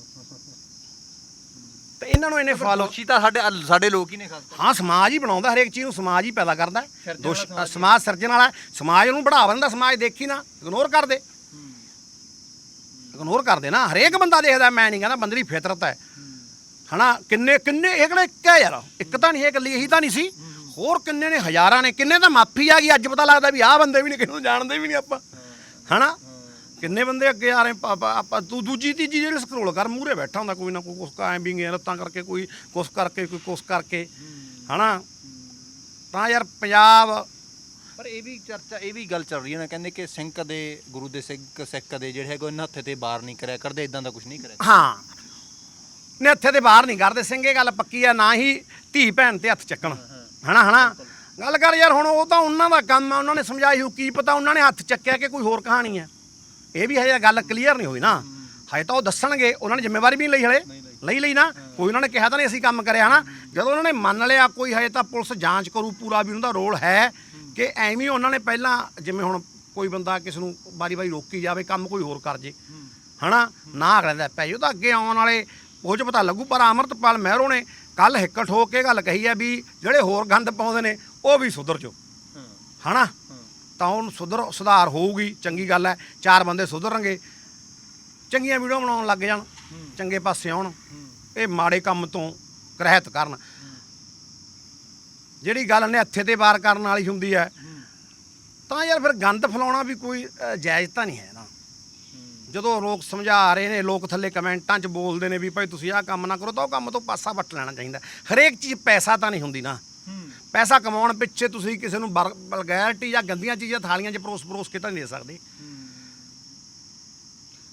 Speaker 1: ਤੇ ਇਹਨਾਂ ਨੂੰ ਇੰਨੇ ਫਾਲੋ
Speaker 2: ਦੋਸ਼ੀ ਤਾਂ ਸਾਡੇ ਸਾਡੇ ਲੋਕ ਹੀ ਨੇ ਖਾਸ
Speaker 1: ਹਾਂ ਸਮਾਜ ਹੀ ਬਣਾਉਂਦਾ ਹਰੇਕ ਚੀਜ਼ ਨੂੰ ਸਮਾਜ ਹੀ ਪੈਦਾ ਕਰਦਾ। ਹੈ।
Speaker 2: ਸਿਰਜਣ
Speaker 1: ਦੋਸ਼ ਸਮਾਜ ਸਿਰਜਣ ਵਾਲਾ ਹੈ। ਸਮਾਜ ਨੂੰ ਬੜਾਵਾ ਦਿੰਦਾ ਸਮਾਜ ਦੇਖੀ ਨਾ ਇਗਨੋਰ ਕਰ ਦੇ ਇਗਨੋਰ ਕਰ ਦੇ ਨਾ ਹਰੇਕ ਬੰਦਾ ਦੇਖਦਾ ਮੈਂ ਨਹੀਂ ਕਹਿੰਦਾ ਬੰਦੇ ਦੀ ਫਿਤਰਤ ਹੈ। ਹਨਾ ਕਿੰਨੇ ਕਿੰਨੇ ਇਹ ਕਿਹੜਾ ਇੱਕ ਹੈ ਯਾਰ? ਇੱਕ ਤਾਂ ਨਹੀਂ ਇਹ ਇਕੱਲੀ ਇਹੀ ਤਾਂ ਨਹੀਂ ਸੀ। ਹੋਰ ਕਿੰਨੇ ਨੇ ਹਜ਼ਾਰਾਂ ਨੇ ਕਿੰਨੇ ਤਾਂ ਮਾਫੀ ਆ ਗਈ ਅੱਜ ਪਤਾ ਲੱਗਦਾ ਵੀ ਆਹ ਬੰਦੇ ਵੀ ਨਹੀਂ ਕਿਸੇ ਨੂੰ ਜਾਣਦੇ ਵੀ ਨਹੀਂ ਆਪਾਂ। ਹਨਾ? ਕਿੰਨੇ ਬੰਦੇ ਅੱਗੇ ਆ ਰਹੇ ਪਾ- ਪਾ- ਆਪਾਂ ਤੂੰ ਦੂਜੀ ਤੀਜੀ ਜਿਹੜੇ ਸਕਰੋਲ ਕਰ ਮੂਰੇ ਬੈਠਾ ਹੁੰਦਾ ਕੋਈ ਨਾ ਕੋਈ ਕੁਛ ਐਂ ਵੀ ਗਿਆ ਲੱਤਾਂ ਕਰਕੇ ਕੋਈ ਕੁਛ ਕਰਕੇ ਕੋਈ ਕੁਛ ਕਰਕੇ। ਹਨਾ? ਤਾਂ ਯਾਰ ਪੰਜਾਬ
Speaker 2: ਪਰ ਇਹ ਵੀ ਚਰਚਾ ਇਹ ਵੀ ਗੱਲ ਚੱਲ ਰਹੀ ਹੈ ਨਾ ਕਹਿੰਦੇ ਕਿ ਸਿੰਘ ਕਦੇ ਗੁਰੂ ਦੇ ਸਿੱਖ ਸਿੱਖ ਕਦੇ ਜਿਹੜੇ ਹੈਗੇ ਉਹਨਾਂ ਹੱਥੇ ਤੇ ਬਾਰ ਨਹੀਂ ਕਰਿਆ ਕਰਦੇ ਇਦਾਂ ਦਾ ਕੁਝ ਨਹੀਂ ਕਰਿਆ।
Speaker 1: ਹਾਂ। ਨੇ ਹੱਥੇ ਤੇ ਬਾਹਰ ਨਹੀਂ ਕਰਦੇ ਸਿੰਘੇ ਗੱਲ ਪੱਕੀ ਆ ਨਾ ਹੀ ਧੀ ਭੈਣ ਤੇ ਹੱਥ ਚੱਕਣ। ਹਨਾ ਹਨਾ? ਗੱਲ ਕਰ ਯਾਰ ਹੁਣ ਉਹ ਤਾਂ ਉਹਨਾਂ ਦਾ ਕੰਮ ਆ ਉਹਨਾਂ ਨੇ ਸਮਝਾਈ ਹੋ ਕੀ ਪਤਾ ਉਹਨਾਂ ਨੇ ਹੱਥ ਚੱਕਿਆ ਕਿ ਕੋਈ ਹੋਰ ਕਹਾਣੀ ਹੈ ਇਹ ਵੀ ਹਜੇ ਗੱਲ ਕਲੀਅਰ ਨਹੀਂ ਹੋਈ ਨਾ। ਹਜੇ ਤਾਂ ਉਹ ਦੱਸਣਗੇ, ਉਹਨਾਂ ਨੇ ਜ਼ਿੰਮੇਵਾਰੀ ਵੀ ਨਹੀਂ ਲਈ ਹਲੇ। ਲਈ ਲਈ ਨਾ, ਕੋਈ ਉਹਨਾਂ ਨੇ ਕਿਹਾ ਤਾਂ ਨਹੀਂ ਅਸੀਂ ਕੰਮ ਕਰਿਆ ਨਾ ਜਦੋਂ ਉਹਨਾਂ ਨੇ ਮੰਨ ਲਿਆ ਕੋਈ ਹਜੇ ਤਾਂ ਪੁਲਿਸ ਜਾਂਚ ਕਰੂ, ਪੂਰਾ ਵੀ ਉਹਨਾਂ ਦਾ ਰੋਲ ਹੈ ਕਿ ਐਵੇਂ ਉਹਨਾਂ ਨੇ ਪਹਿਲਾਂ ਜਿਵੇਂ ਹੁਣ ਕੋਈ ਬੰਦਾ ਕਿਸ ਨੂੰ ਵਾਰੀ-ਵਾਰੀ ਰੋਕੀ ਜਾਵੇ, ਕੰਮ ਕੋਈ ਹੋਰ ਕਰ ਜੇ, ਹਨਾ? ਨਾ ਅਗਲੇ ਦਾ ਪੈ ਜਾਓ ਤਾਂ ਅੱਗੇ ਆਉਣ ਵਾਲੇ ਉਹ 'ਚ ਪਤਾ ਲੱਗੂ, ਪਰ ਅਮਰਤਪਾਲ ਮਹਿਰੋ ਨੇ ਕੱਲ ਹਿੱਕ ਹੋ ਕੇ ਗੱਲ ਕਹੀ ਹੈ ਵੀ ਜਿਹੜੇ ਹੋਰ ਗੰਦ ਪਾਉਂਦੇ ਨੇ, ਉਹ ਵੀ ਸੁਧਰ ਜੋ ਹਨਾ? ਤਾਂ ਉਹਨੂੰ ਸੁਧਰ ਸੁਧਾਰ ਹੋਊਗੀ ਚੰਗੀ ਗੱਲ ਹੈ ਚਾਰ ਬੰਦੇ ਸੁਧਰਨਗੇ। ਚੰਗੀਆਂ ਵੀਡੀਓ ਬਣਾਉਣ ਲੱਗ ਜਾਣ ਚੰਗੇ ਪਾਸੇ ਆਉਣ। ਇਹ ਮਾੜੇ ਕੰਮ ਤੋਂ ਕਰਹਿਤ ਕਰਨ। ਜਿਹੜੀ ਗੱਲ ਨੇ ਹੱਥੇ ਤੇ ਵਾਰ ਕਰਨ ਵਾਲੀ ਹੁੰਦੀ ਹੈ ਤਾਂ ਯਾਰ ਫਿਰ ਗੰਦ ਫਲਾਉਣਾ ਵੀ ਕੋਈ ਜਾਇਜ਼ ਤਾਂ ਨਹੀਂ ਹੈ ਨਾ। ਜਦੋਂ ਲੋਕ ਸਮਝਾ ਰਹੇ ਨੇ ਲੋਕ ਥੱਲੇ ਕਮੈਂਟਾਂ 'ਚ ਬੋਲਦੇ ਨੇ ਵੀ ਭਾਈ ਤੁਸੀਂ ਆਹ ਕੰਮ ਨਾ ਕਰੋ ਤਾਂ ਉਹ ਕੰਮ ਤੋਂ ਪਾਸਾ ਵੱਟ ਲੈਣਾ ਚਾਹੀਦਾ। ਹਰੇਕ ਚੀਜ਼ ਪੈਸਾ ਤਾਂ ਨਹੀਂ ਹੁੰਦੀ ਨਾ। ਪੈਸਾ ਕਮਾਉਣ ਪਿੱਛੇ ਤੁਸੀਂ ਕਿਸੇ ਨੂੰ ਬਲਗੈਰਿਟੀ ਜਾਂ ਗੰਦੀਆਂ ਚੀਜ਼ਾਂ ਥਾਲੀਆਂ 'ਚ ਪਰੋਸ ਪਰੋਸ ਕੇ ਤਾਂ ਨਹੀਂ ਦੇ ਸਕਦੇ।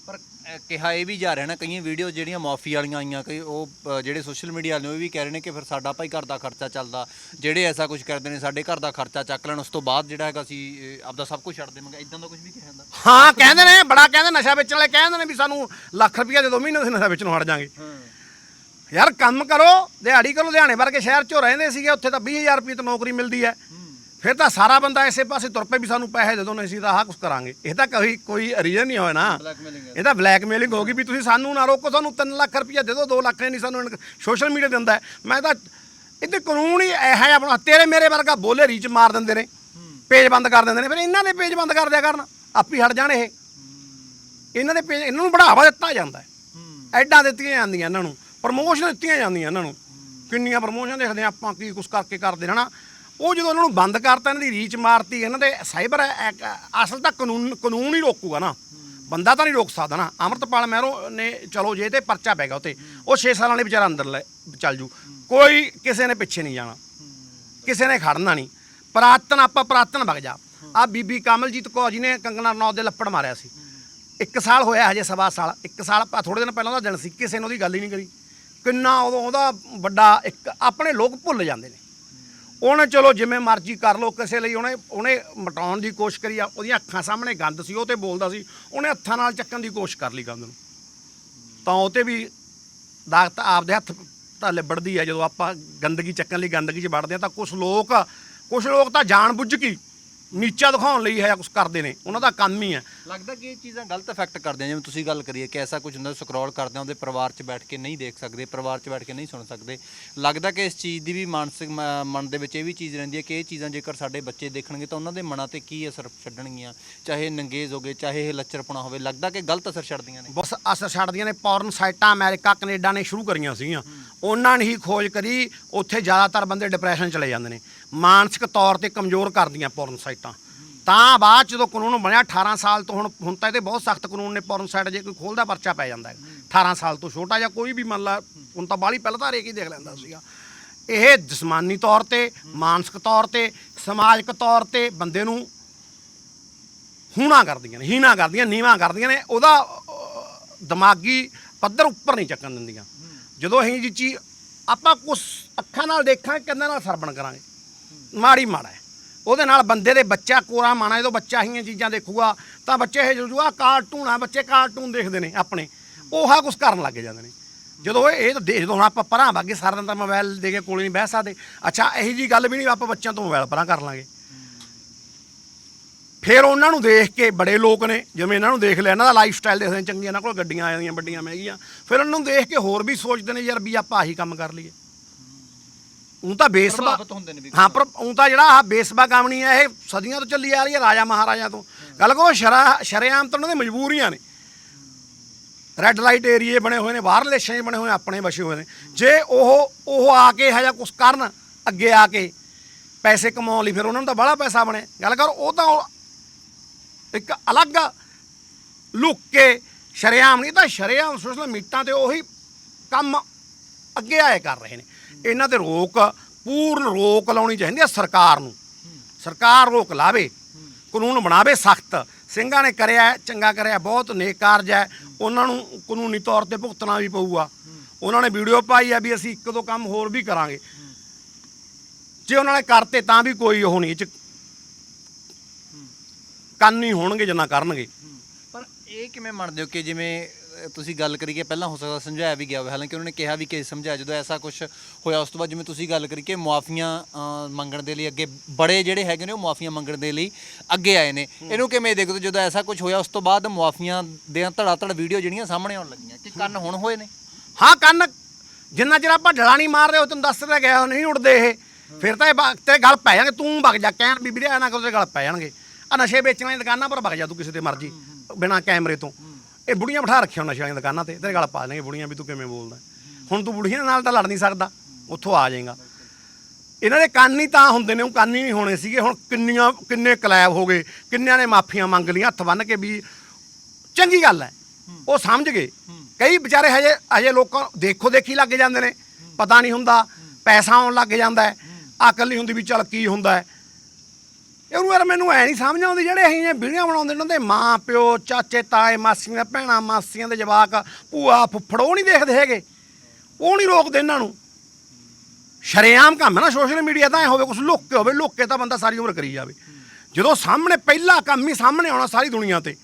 Speaker 2: ਪਰ ਕਿਹਾ ਇਹ ਵੀ ਜਾ ਰਿਹਾ ਨਾ ਕਈਆਂ ਵੀਡੀਓ ਜਿਹੜੀਆਂ ਮਾਫੀ ਵਾਲੀਆਂ ਆਈਆਂ ਕਈ ਉਹ ਜਿਹੜੇ ਸੋਸ਼ਲ ਮੀਡੀਆ ਵਾਲੇ ਨੇ ਉਹ ਵੀ ਕਹਿ ਰਹੇ ਨੇ ਕਿ ਫਿਰ ਸਾਡਾ ਭਾਈ ਘਰ ਦਾ ਖਰਚਾ ਚੱਲਦਾ। ਜਿਹੜੇ ਐਸਾ ਕੁਝ ਕਰਦੇ ਨੇ ਸਾਡੇ ਘਰ ਦਾ ਖਰਚਾ ਚੱਕ ਲੈਣ ਉਸ ਤੋਂ ਬਾਅਦ ਜਿਹੜਾ ਹੈਗਾ ਅਸੀਂ ਆਪਦਾ ਸਭ ਕੁਝ ਛੱਡ ਦੇਵਾਂਗੇ ਇਦਾਂ ਦਾ ਕੁਝ ਵੀ ਕਿਹਾ ਜਾਂਦਾ।
Speaker 1: ਹਾਂ ਕਹਿੰਦੇ ਨੇ ਬੜਾ ਕਹਿੰਦੇ ਨਸ਼ਾ ਵੇਚਣ ਵਾਲੇ ਕਹਿੰਦੇ ਨੇ ਵੀ ਸਾਨੂੰ ਲੱਖ ਰੁਪਈਆ ਦੇ ਦੋ ਮਹੀਨੇ ਦੇ ਨਸ਼ਾ ਵੇਚਣੋਂ ਹਟ ਜਾਾਂਗੇ। ਯਾਰ ਕੰਮ ਕਰੋ ਦਿਹਾੜੀ ਕਰੋ ਲੁਧਿਆਣੇ ਵਰਗੇ ਸ਼ਹਿਰ 'ਚੋਂ ਰਹਿੰਦੇ ਸੀਗੇ ਉੱਥੇ ਤਾਂ 20000 ਰੁਪਏ ਤੇ ਨੌਕਰੀ ਮਿਲਦੀ ਹੈ। ਫਿਰ ਤਾਂ ਸਾਰਾ ਬੰਦਾ ਇਸੇ ਪਾਸੇ ਤੁਰ ਪਏ ਵੀ ਸਾਨੂੰ ਪੈਸੇ ਦੇ ਦਿਓ ਨਹੀਂ ਅਸੀਂ ਤਾਂ ਆਹ ਕੁਝ ਕਰਾਂਗੇ। ਇਹ ਤਾਂ ਕੋਈ ਕੋਈ ਰੀਜ਼ਨ ਨਹੀਂ ਹੋਇਆ ਨਾ। ਇਹ ਤਾਂ ਬਲੈਕਮੇਲਿੰਗ ਹੋ ਗਈ ਵੀ ਤੁਸੀਂ ਸਾਨੂੰ ਨਾ ਰੋਕੋ ਸਾਨੂੰ 3 ਲੱਖ ਰੁਪਈਆ ਦੇ ਦਿਓ 2 ਲੱਖ ਨਹੀਂ ਸਾਨੂੰ ਸੋਸ਼ਲ ਮੀਡੀਆ ਦਿੰਦਾ ਹੈ। ਮੈਂ ਤਾਂ ਇਹਦੇ ਕਾਨੂੰਨ ਹੀ ਇਹੋ ਜਿਹਾ ਬਣਾ ਤੇਰੇ ਮੇਰੇ ਵਰਗਾ ਬੋਲੇ ਰੀਚ ਮਾਰ ਦਿੰਦੇ ਨੇ। ਪੇਜ ਬੰਦ ਕਰ ਦਿੰਦੇ ਨੇ। ਫਿਰ ਇਹਨਾਂ ਦੇ ਪੇਜ ਬੰਦ ਕਰ ਦਿਆ ਕਰਨ। ਆਪੀ ਹਟ ਜਾਣ ਇਹ। ਇਹਨਾਂ ਦੇ ਪੇਜ ਇਹਨਾਂ ਨੂੰ ਬੜਾਵਾ ਦਿੱਤਾ ਜਾਂਦਾ ਹੈ। ਐਡਾਂ ਦਿੱਤੀਆਂ ਜਾਂਦੀਆਂ ਇਹਨਾਂ ਨੂੰ। ਪ੍ਰਮੋਸ਼ਨ ਦਿੱਤੀਆਂ ਜਾਂਦੀਆਂ ਇਹਨਾਂ ਨੂੰ। ਕਿੰਨੀਆਂ ਪ੍ਰਮੋਸ਼ਨ ਦੇਖਦੇ ਹਾਂ ਆਪਾਂ ਕੀ ਕੁਛ ਕਰਕੇ ਕਰਦੇ ਹਨਾ। ਉਹ ਜਦੋਂ ਇਹਨਾਂ ਨੂੰ ਬੰਦ ਕਰਤਾ, ਇਹਨਾਂ ਦੀ ਰੀਚ ਮਾਰਤੀ, ਇਹਨਾਂ ਦੇ ਸਾਈਬਰ ਐਕ- ਅਸਲ ਤਾਂ ਕਾਨੂੰਨ ਕਾਨੂੰਨ ਹੀ ਰੋਕੂਗਾ ਨਾ। ਬੰਦਾ ਤਾਂ ਨਹੀਂ ਰੋਕ ਸਕਦਾ ਨਾ। ਅਮਰਤਪਾਲ ਮਹਿਰੋ ਨੇ ਚਲੋ ਜੇ ਤੇ ਪਰਚਾ ਪੈ ਗਿਆ ਉਤੇ, ਉਹ 6 ਸਾਲਾਂ ਲਈ ਵਿਚਾਰਾ ਅੰਦਰ ਲੈ, ਚੱਲ ਜੂ। ਕੋਈ ਕਿਸੇ ਨੇ ਪਿੱਛੇ ਨਹੀਂ ਜਾਣਾ। ਕਿਸੇ ਨੇ ਖੜਨਾ ਨਹੀਂ। ਪ੍ਰਾਤਨ, ਆਪਾਂ ਪ੍ਰਾਤਨ ਵਗ ਜਾ। ਆ ਬੀਬੀ ਕਮਲਜੀਤ ਕੌਰ ਜੀ ਨੇ ਕੰਗਣਾ ਨੌ ਦੇ ਲੱਪੜ ਮਾਰਿਆ ਸੀ। ਇੱਕ ਸਾਲ ਹੋਇਆ ਹਜੇ ਸਵਾ ਸਾਲ, ਇੱਕ ਸਾਲ ਥੋੜੇ ਦਿਨ ਪਹਿਲਾਂ ਉਹਦਾ ਦਿਨ ਸੀ, ਕਿਸੇ ਨੇ ਉਹਦੀ ਗੱਲ ਹੀ ਨਹੀਂ ਕਰੀ। ਕਿੰਨਾ ਉਦੋਂ ਉਹਦਾ ਵੱਡਾ ਇੱਕ ਆਪਣੇ ਲੋਕ ਭੁੱਲ ਜਾਂਦੇ ਨੇ। ਉਹਨੇ ਚਲੋ ਜਿਵੇਂ ਮਰਜ਼ੀ ਕਰ ਲੋ ਕਿਸੇ ਲਈ ਉਹਨੇ ਉਹਨੇ ਮਟਾਉਣ ਦੀ ਕੋਸ਼ਿਸ਼ ਕਰੀ ਆ, ਉਹਦੀਆਂ ਅੱਖਾਂ ਸਾਹਮਣੇ ਗੰਦ ਸੀ, ਉਹ ਤੇ ਬੋਲਦਾ ਸੀ, ਉਹਨੇ ਹੱਥਾਂ ਨਾਲ ਚੱਕਣ ਦੀ ਕੋਸ਼ਿਸ਼ ਕਰ ਲਈ ਗੰਦ ਨੂੰ। ਤਾਂ ਉਹ ਤੇ ਵੀ ਦਾਗ ਆਪਦੇ ਹੱਥ ਤਾਂ ਲਿਬੜਦੀ ਆ, ਜਦੋਂ ਆਪਾਂ ਗੰਦਗੀ ਚੱਕਣ ਲਈ ਗੰਦਗੀ 'ਚ ਵੜਦੇ ਆ, ਤਾਂ ਕੁਝ ਲੋਕ ਕੁਝ ਲੋਕ ਤਾਂ ਜਾਣ ਬੁੱਝ ਕੇ ਨੀਚਾ ਦਿਖਾਉਣ ਲਈ ਹੈ ਕੁਝ ਕਰਦੇ ਨੇ, ਉਹਨਾਂ ਦਾ ਕੰਮ ਹੀ ਹੈ
Speaker 2: ਲੱਗਦਾ ਕਿ ਇਹ ਚੀਜ਼ਾਂ ਗਲਤ ਇਫੈਕਟ ਕਰਦੀਆਂ, ਜਿਵੇਂ ਤੁਸੀਂ ਗੱਲ ਕਰੀਏ ਕਿ ਐਸਾ ਕੁਝ ਹੁੰਦਾ ਸਕਰੋਲ ਕਰਦੇ ਆ ਉਹਦੇ ਪਰਿਵਾਰ 'ਚ ਬੈਠ ਕੇ ਨਹੀਂ ਦੇਖ ਸਕਦੇ, ਪਰਿਵਾਰ 'ਚ ਬੈਠ ਕੇ ਨਹੀਂ ਸੁਣ ਸਕਦੇ। ਲੱਗਦਾ ਕਿ ਇਸ ਚੀਜ਼ ਦੀ ਵੀ ਮਾਨਸਿਕ ਮ- ਮਨ ਦੇ ਵਿੱਚ ਇਹ ਵੀ ਚੀਜ਼ ਰਹਿੰਦੀ ਹੈ ਕਿ ਇਹ ਚੀਜ਼ਾਂ ਜੇਕਰ ਸਾਡੇ ਬੱਚੇ ਦੇਖਣਗੇ ਤਾਂ ਉਹਨਾਂ ਦੇ ਮਨਾਂ ਤੇ ਕੀ ਅਸਰ ਛੱਡਣਗੀਆਂ, ਚਾਹੇ ਨੰਗੇਜ਼ ਹੋਗੇ, ਚਾਹੇ ਇਹ ਲੱਚਰਪਣਾ ਹੋਵੇ, ਲੱਗਦਾ ਕਿ ਗਲਤ ਅਸਰ ਛੱਡਦੀਆਂ ਨੇ।
Speaker 1: ਬਸ ਅਸਰ ਛੱਡਦੀਆਂ ਨੇ ਪੌਰਨ ਸਾਈਟਾਂ ਅਮਰੀਕਾ, ਕੈਨੇਡਾ ਨੇ ਸ਼ੁਰੂ ਕਰੀਆਂ ਸੀਗੀਆਂ। ਉਹਨਾਂ ਨੇ ਹੀ ਖੋਜ ਕਰੀ, ਉੱਥੇ ਜ਼ਿਆਦਾਤਰ ਬੰਦੇ ਡਿਪਰੈਸ਼ਨ ਚਲੇ ਜਾਂਦੇ ਨੇ। ਮਾਨਸਿਕ ਤੌਰ ਤੇ ਕਮਜ਼ੋਰ ਕਰਦੀਆਂ ਪੌਰਨ ਸਾਈਟਾਂ। ਤਾਂ ਬਾਅਦ 'ਚ ਜਦੋਂ ਕਾਨੂੰਨ ਬਣਿਆ 18 ਸਾਲ ਤੋਂ ਹੁਣ ਹੁਣ ਤਾਂ ਇਹਦੇ ਬਹੁਤ ਸਖਤ ਕਾਨੂੰਨ ਨੇ ਪੌਰਨ ਸਾਈਡ ਜੇ ਕੋਈ ਖੋਲਦਾ ਪਰਚਾ ਪੈ ਜਾਂਦਾ ਹੈ। 18 ਸਾਲ ਤੋਂ ਛੋਟਾ ਜਾਂ ਕੋਈ ਵੀ ਮੰਨ ਲਾ ਹੁਣ ਤਾਂ ਬਾਹਲੀ ਪਹਿਲਾਂ ਤਾਂ ਰੇਕ ਹੀ ਦੇਖ ਲੈਂਦਾ ਸੀਗਾ। ਇਹ ਜਿਸਮਾਨੀ ਤੌਰ ਤੇ, ਮਾਨਸਿਕ ਤੌਰ ਤੇ, ਸਮਾਜਿਕ ਤੌਰ ਤੇ ਬੰਦੇ ਨੂੰ ਹੂਣਾ ਕਰਦੀਆਂ ਨੇ, ਹੀਣਾ ਕਰਦੀਆਂ, ਨੀਵਾ ਕਰਦੀਆਂ ਨੇ, ਉਹਦਾ ਦਿਮਾਗੀ ਪੱਧਰ ਉੱਪਰ ਨਹੀਂ ਚੱਕਣ ਦਿੰਦੀਆਂ। ਜਦੋਂ ਅਸੀਂ ਜੀ ਚੀਜ਼ ਆਪਾਂ ਕੁਛ ਅੱਖਾਂ ਨਾਲ ਦੇਖਾਂਗੇ, ਕੰਨਾਂ ਨਾਲ ਸਰਵਣ ਕਰਾਂਗੇ। ਮਾੜੀ ਮਾੜਾ ਹੈ। ਉਹਦੇ ਨਾਲ ਬੰਦੇ ਦੇ ਬੱਚਾ ਕੋਰਾ ਮਾਣਾ, ਜਦੋਂ ਬੱਚਾ ਹੀਆਂ ਚੀਜ਼ਾਂ ਦੇਖੂਗਾ, ਤਾਂ ਬੱਚੇ ਇਹ ਜੂਗਾ ਕਾਰਟੂਨ ਆ, ਬੱਚੇ ਕਾਰਟੂਨ ਦੇਖਦੇ ਨੇ ਆਪਣੇ। ਉਹ ਆ ਕੁਛ ਕਰਨ ਲੱਗ ਜਾਂਦੇ ਨੇ। ਜਦੋਂ ਇਹ ਤਾਂ ਦੇਖ ਜਦੋਂ ਹੁਣ ਆਪਾਂ ਪਰਾਂ ਵਾਗੇ ਸਾਰਾ ਦਿਨ ਤਾਂ ਮੋਬਾਈਲ ਦੇ ਕੇ ਕੋਲੇ ਨਹੀਂ ਬਹਿ ਸਕਦੇ। ਅੱਛਾ, ਇਹੀ ਜੀ ਗੱਲ ਵੀ ਨਹੀਂ ਆਪਾਂ ਬੱਚਿਆਂ ਤੋਂ ਮੋਬਾਈਲ ਪਰਾਂ ਕਰ ਲਾਂਗੇ। ਫਿਰ ਉਹਨਾਂ ਨੂੰ ਦੇਖ ਕੇ ਬੜੇ ਲੋਕ ਨੇ, ਜਿਵੇਂ ਇਹਨਾਂ ਨੂੰ ਦੇਖ ਲਿਆ, ਇਹਨਾਂ ਦਾ ਲਾਈਫ ਸਟਾਈਲ ਦੇਖਦੇ ਨੇ, ਚੰਗੀਆਂ ਇਹਨਾਂ ਕੋਲ ਗੱਡੀਆਂ ਆ ਜਾਂਦੀਆਂ, ਵੱਡੀਆਂ, ਮਹਿੰਗੀਆਂ। ਫਿਰ ਉਹਨਾਂ ਨੂੰ ਦੇਖ ਕੇ ਹੋਰ ਵੀ ਸੋਚਦੇ ਨੇ, ਯਾਰ ਵੀ ਆਪਾਂ ਆਹੀ ਕੰਮ ਕਰ ਲਈਏ। ਉਹ ਤਾਂ ਬੇਸਬਾ
Speaker 2: ਪ੍ਰਭਾਵਿਤ ਹੁੰਦੇ ਨੇ ਵੀ।
Speaker 1: ਹਾਂ ਪਰ ਉਹ ਤਾਂ ਜਿਹੜਾ ਆਹ ਬੇਸਬਾ ਕਾਮਣੀ ਹੈ ਇਹ ਸਦੀਆਂ ਤੋਂ ਚੱਲੀ ਆ ਰਹੀ ਹੈ ਰਾਜਾ ਮਹਾਰਾਜਾ ਤੋਂ। ਗੱਲ ਕੋ ਸ਼ਰਾ ਸ਼ਰੇਆਮ ਤਾਂ ਉਹਨਾਂ ਦੀ ਮਜਬੂਰੀਆਂ ਨੇ। ਰੈੱਡ ਲਾਈਟ ਏਰੀਏ ਬਣੇ ਹੋਏ ਨੇ ਬਾਹਰਲੇ ਸ਼ੇ ਬਣੇ ਹੋਏ ਆਪਣੇ ਵਸੇ ਹੋਏ ਨੇ। ਜੇ ਉਹ ਉਹ ਆ ਕੇ ਇਹੋ ਜਿਹਾ ਕੁਝ ਕਰਨ ਅੱਗੇ ਆ ਕੇ ਪੈਸੇ ਕਮਾਉਣ ਲਈ ਫਿਰ ਉਹਨਾਂ ਨੂੰ ਤਾਂ ਬੜਾ ਪੈਸਾ ਬਣੇ। ਗੱਲ ਕਰ ਉਹ ਤਾਂ ਇੱਕ ਅਲੱਗ ਲੁੱਕ ਕੇ ਸ਼ਰੇਆਮ ਨਹੀਂ ਤਾਂ ਸ਼ਰੇਆਮ ਸੋਸ਼ਲ ਮੀਟਾਂ ਤੇ ਉਹੀ ਕੰਮ ਅੱਗੇ ਆਏ ਕਰ ਰਹੇ ਨੇ। ਇਹਨਾਂ ਤੇ ਰੋਕ, ਪੂਰਨ ਰੋਕ ਲਾਉਣੀ ਚਾਹੀਦੀ ਹੈ ਸਰਕਾਰ ਨੂੰ। ਸਰਕਾਰ ਰੋਕ ਲਾਵੇ, ਕਾਨੂੰਨ ਬਣਾਵੇ ਸਖਤ। ਸਿੰਘਾਂ ਨੇ ਕਰਿਆ, ਚੰਗਾ ਕਰਿਆ, ਬਹੁਤ ਨੇਕ ਕਾਰਜ ਹੈ। ਉਹਨਾਂ ਨੂੰ ਕਾਨੂੰਨੀ ਤੌਰ ਤੇ ਭੁਗਤਣਾ ਵੀ ਪਊਗਾ। ਉਹਨਾਂ ਨੇ ਵੀਡੀਓ ਪਾਈ ਹੈ ਵੀ ਅਸੀਂ ਇੱਕ ਦੋ ਕੰਮ ਹੋਰ ਵੀ ਕਰਾਂਗੇ। ਜੇ ਉਹਨਾਂ ਨੇ ਕਰਤੇ ਤਾਂ ਵੀ ਕੋਈ ਉਹ ਨਹੀਂ ਚ ਕੰਨ ਹੀ ਹੋਣਗੇ ਜਿੰਨਾ ਕਰਨਗੇ।
Speaker 2: ਪਰ ਇਹ ਕਿਵੇਂ ਮੰਨਦੇ ਹੋ ਕਿ ਜਿਵੇਂ ਤੁਸੀਂ ਗੱਲ ਕਰੀਏ ਪਹਿਲਾਂ ਹੋ ਸਕਦਾ ਸਮਝਾਇਆ ਵੀ ਗਿਆ ਹੋਵੇ ਹਾਲਾਂਕਿ ਉਹਨਾਂ ਨੇ ਕਿਹਾ ਵੀ ਕਿ ਸਮਝਾਇਆ ਜਦੋਂ ਐਸਾ ਕੁਝ ਹੋਇਆ ਉਸ ਤੋਂ ਬਾਅਦ ਜਿਵੇਂ ਤੁਸੀਂ ਗੱਲ ਕਰੀ ਕਿ ਮੁਆਫੀਆਂ ਅ, ਮੰਗਣ ਦੇ ਲਈ ਅੱਗੇ ਬੜੇ ਜਿਹੜੇ ਹੈਗੇ ਨੇ ਉਹ ਮੁਆਫੀਆਂ ਮੰਗਣ ਦੇ ਲਈ ਅੱਗੇ ਆਏ ਨੇ। ਇਹਨੂੰ ਕਿਵੇਂ ਦੇਖਦੇ ਹੋ? ਜਦੋਂ ਐਸਾ ਕੁਝ ਹੋਇਆ ਉਸ ਤੋਂ ਬਾਅਦ ਮੁਆਫੀਆਂ ਦੇ ਧੜਾ ਧੜ ਵੀਡੀਓ ਜਿਹੜੀਆਂ ਸਾਹਮਣੇ ਆਉਣ ਲੱਗੀਆਂ ਕਿ ਕੰਨ ਹੁਣ ਹੋਏ ਨੇ?
Speaker 1: ਹਾਂ ਕੰਨ। ਜਿੰਨਾ ਚਿਰ ਆਪਾਂ ਢਲਾ ਨਹੀਂ ਮਾਰਦੇ ਉਹ ਤੈਨੂੰ ਦੱਸਦਾ ਗਿਆ ਨਹੀਂ ਉੜਦੇ ਇਹ। ਫਿਰ ਤਾਂ ਇਹ ਬਾ- ਤੇਰੇ ਗੱਲ ਪੈ ਜਾਣਗੇ ਤੂੰ ਵਗ ਜਾ ਕਹਿਣ ਬੀਬੀ ਦੇ ਨਾ ਤੇਰੇ ਗੱਲ ਪੈ ਜਾਣਗੇ। ਆ ਨਸ਼ੇ ਵੇਚਣ ਵਾਲੀਆਂ ਦੁਕਾਨਾਂ ਪਰ ਵਗ ਜਾ ਤੂੰ ਕਿਸੇ ਤੇ ਮਰਜ਼ੀ ਬਿਨਾ ਕੈਮਰੇ ਤੋਂ। ਇਹ ਬੁੜੀਆਂ ਬਿਠਾ ਰੱਖਿਆ ਨਸ਼ੇ ਵਾਲੀਆਂ ਦੁਕਾਨਾਂ ਤੇ, ਤੇਰੇ ਗੱਲ ਪਾ ਦੇਣਗੇ ਬੁੜੀਆਂ ਵੀ ਤੂੰ ਕਿਵੇਂ ਬੋਲਦਾ ਹੁਣ ਤੂੰ ਬੁੜੀਆਂ ਨਾਲ ਤਾਂ ਲੜ ਨਹੀਂ ਸਕਦਾ, ਉੱਥੋਂ ਆ ਜਾਏਗਾ। ਇਹਨਾਂ ਦੇ ਕੰਨ ਹੀ ਤਾਂ ਹੁੰਦੇ ਨੇ, ਉਹ ਕੰਨ ਹੀ ਨਹੀਂ ਹੋਣੇ ਸੀਗੇ। ਹੁਣ ਕਿੰਨੀਆਂ, ਕਿੰਨੇ ਕਲੈਬ ਹੋ ਗਏ, ਕਿੰਨਿਆਂ ਨੇ ਮਾਫੀਆਂ ਮੰਗ ਲਈਆਂ, ਹੱਥ ਬੰਨ ਕੇ ਵੀ ਚੰਗੀ ਗੱਲ ਹੈ। ਉਹ ਸਮਝ ਗਏ। ਕਈ ਵਿਚਾਰੇ ਹਜੇ ਹਜੇ ਲੋਕਾਂ ਦੇਖੋ ਦੇਖੀ ਲੱਗ ਜਾਂਦੇ ਨੇ। ਪਤਾ ਨਹੀਂ ਹੁੰਦਾ, ਪੈਸਾ ਆਉਣ ਲੱਗ ਜਾਂਦਾ ਹੈ। ਅਕਲ ਨਹੀਂ ਹੁੰਦੀ ਵੀ ਚੱਲ ਕੀ ਹੁੰਦਾ ਹੈ। ਇਹਨੂੰ ਯਾਰ ਮੈਨੂੰ ਐ ਨਹੀਂ ਸਮਝ ਆਉਂਦੀ, ਜਿਹੜੇ ਅਸੀਂ ਇਹ ਵੀਡੀਓ ਬਣਾਉਂਦੇ ਨੇ ਉਹਨਾਂ ਦੇ ਮਾਂ, ਪਿਓ, ਚਾਚੇ, ਤਾਏ, ਮਾਸੀਆਂ ਭੈਣਾਂ, ਮਾਸੀਆਂ ਦੇ ਜਵਾਕ, ਭੂਆ, ਫੁੱਫੜ ਉਹ ਨਹੀਂ ਦੇਖਦੇ ਹੈਗੇ। ਉਹ ਨਹੀਂ ਰੋਕਦੇ ਇਹਨਾਂ ਨੂੰ। ਸ਼ਰੇਆਮ ਕੰਮ ਹੈ ਨਾ ਸੋਸ਼ਲ ਮੀਡੀਆ ਤਾਂ ਐ ਹੋਵੇ ਕੁਝ ਲੁੱਕ ਕੇ ਹੋਵੇ, ਲੁੱਕ ਕੇ ਤਾਂ ਬੰਦਾ ਸਾਰੀ ਉਮਰ ਕਰੀ ਜਾਵੇ। ਜਦੋਂ ਸਾਹਮਣੇ ਪਹਿਲਾ ਕੰਮ ਹੀ ਸਾਹਮਣੇ ਆਉਣਾ ਸਾਰੀ ਦੁਨੀਆ ਤੇ।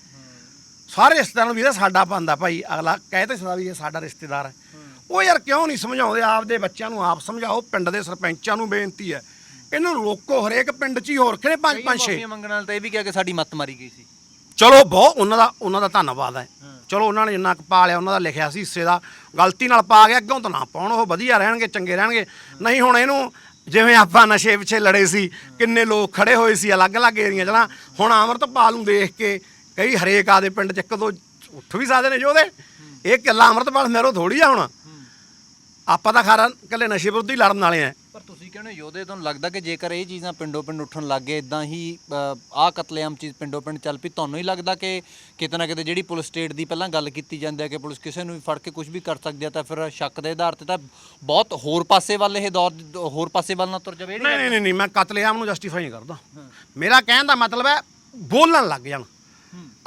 Speaker 1: ਸਾਰੇ ਰਿਸ਼ਤੇਦਾਰਾਂ ਨੂੰ ਵੀ ਇਹਦਾ ਸਾਡਾ ਬੰਦਾ ਭਾਈ, ਅਗਲਾ ਕਹਿ ਤੇ ਸਕਦਾ ਵੀ ਇਹ ਸਾਡਾ ਰਿਸ਼ਤੇਦਾਰ ਹੈ। ਉਹ ਯਾਰ ਕਿਉਂ ਨਹੀਂ ਸਮਝਾਉਂਦੇ? ਆਪਦੇ ਬੱਚਿਆਂ ਨੂੰ ਆਪ ਸਮਝਾਓ, ਪਿੰਡ ਦੇ ਸਰਪੰਚਾਂ ਨੂੰ ਬੇਨਤੀ ਹੈ। ਇਹਨਾਂ ਨੂੰ ਰੋਕੋ ਹਰੇਕ ਪਿੰਡ 'ਚ ਹੀ ਹੋਰ ਕਿਹੜੇ ਪੰਜ ਪੰਜ ਛੇ।
Speaker 2: ਮੰਗਣ ਨਾਲ ਤਾਂ ਇਹ ਵੀ ਕਿਹਾ ਕਿ ਸਾਡੀ ਮੱਤ ਮਾਰੀ ਗਈ ਸੀ।
Speaker 1: ਚਲੋ ਬਹੁਤ ਉਹਨਾਂ ਦਾ ਉਹਨਾਂ ਦਾ ਧੰਨਵਾਦ ਹੈ। ਚਲੋ ਉਹਨਾਂ ਨੇ ਜਿੰਨਾ ਕੁ ਪਾ ਲਿਆ ਉਹਨਾਂ ਦਾ ਲਿਖਿਆ ਸੀ ਹਿੱਸੇ ਦਾ। ਗਲਤੀ ਨਾਲ ਪਾ ਗਿਆ ਅੱਗੋਂ ਤਾਂ ਨਾ ਪਾਉਣ ਉਹ ਵਧੀਆ ਰਹਿਣਗੇ ਚੰਗੇ ਰਹਿਣਗੇ। ਨਹੀਂ ਹੁਣ ਇਹਨੂੰ ਜਿਵੇਂ ਆਪਾਂ ਨਸ਼ੇ ਪਿੱਛੇ ਲੜੇ ਸੀ ਕਿੰਨੇ ਲੋਕ ਖੜੇ ਹੋਏ ਸੀ ਅਲੱਗ-ਅਲੱਗ ਏਰੀਆ 'ਚ ਨਾ ਹੁਣ ਅੰਮ੍ਰਿਤਪਾਲ ਨੂੰ ਦੇਖ ਕੇ ਕਈ ਹਰੇਕ ਆਦੇ ਪਿੰਡ 'ਚ ਇੱਕ ਦੋ ਉੱਠ ਵੀ ਸਕਦੇ ਨੇ ਜੋਦੇ ਇਹ ਕਿੱਲਾ ਅੰਮ੍ਰਿਤਪਾਲ ਮੇਰੋ ਥੋੜੀ ਆ ਹੁਣ। ਆਪਾਂ ਤਾਂ ਖਾਰਾ ਇਕੱਲੇ ਨਸ਼ੇ ਵਿਰੁੱਧ ਹੀ ਲੜਨ ਵਾਲੇ ਆ।
Speaker 2: ਪਰ ਤੁਸੀਂ ਕਹਿੰਦੇ ਯੋਧੇ? ਤੁਹਾਨੂੰ ਲੱਗਦਾ ਕਿ ਜੇਕਰ ਇਹ ਚੀਜ਼ਾਂ ਪਿੰਡੋਂ ਪਿੰਡ ਉੱਠਣ ਲੱਗ ਗਏ ਇਦਾਂ ਹੀ ਆਹ ਕਤਲੇਆਮ ਚੀਜ਼ ਪਿੰਡੋਂ ਪਿੰਡ ਚੱਲ ਪਈ ਤੁਹਾਨੂੰ ਹੀ ਲੱਗਦਾ ਕਿ ਕਿਤੇ ਨਾ ਕਿਤੇ ਜਿਹੜੀ ਪੁਲਿਸ ਸਟੇਟ ਦੀ ਪਹਿਲਾਂ ਗੱਲ ਕੀਤੀ ਜਾਂਦੀ ਹੈ ਕਿ ਪੁਲਿਸ ਕਿਸੇ ਨੂੰ ਵੀ ਫੜ ਕੇ ਕੁਝ ਵੀ ਕਰ ਸਕਦੀ ਹੈ ਤਾਂ ਫਿਰ ਸ਼ੱਕ ਦੇ ਆਧਾਰ ਤੇ ਤਾਂ ਬਹੁਤ ਹੋਰ ਪਾਸੇ ਵੱਲ ਇਹ ਦੌਰ ਹੋਰ ਪਾਸੇ ਵੱਲ ਨਾ ਤੁਰ ਜਾਵੇ ਇਹ ਨਹੀਂ
Speaker 1: ਨਹੀਂ ਨਹੀਂ ਨਹੀਂ ਮੈਂ ਕਤਲੇਆਮ ਨੂੰ ਜਸਟੀਫਾਈ ਨਹੀਂ ਕਰਦਾ। ਮੇਰਾ ਕਹਿਣ ਦਾ ਮਤਲਬ ਹੈ ਬੋਲਣ ਲੱਗ ਜਾਣ।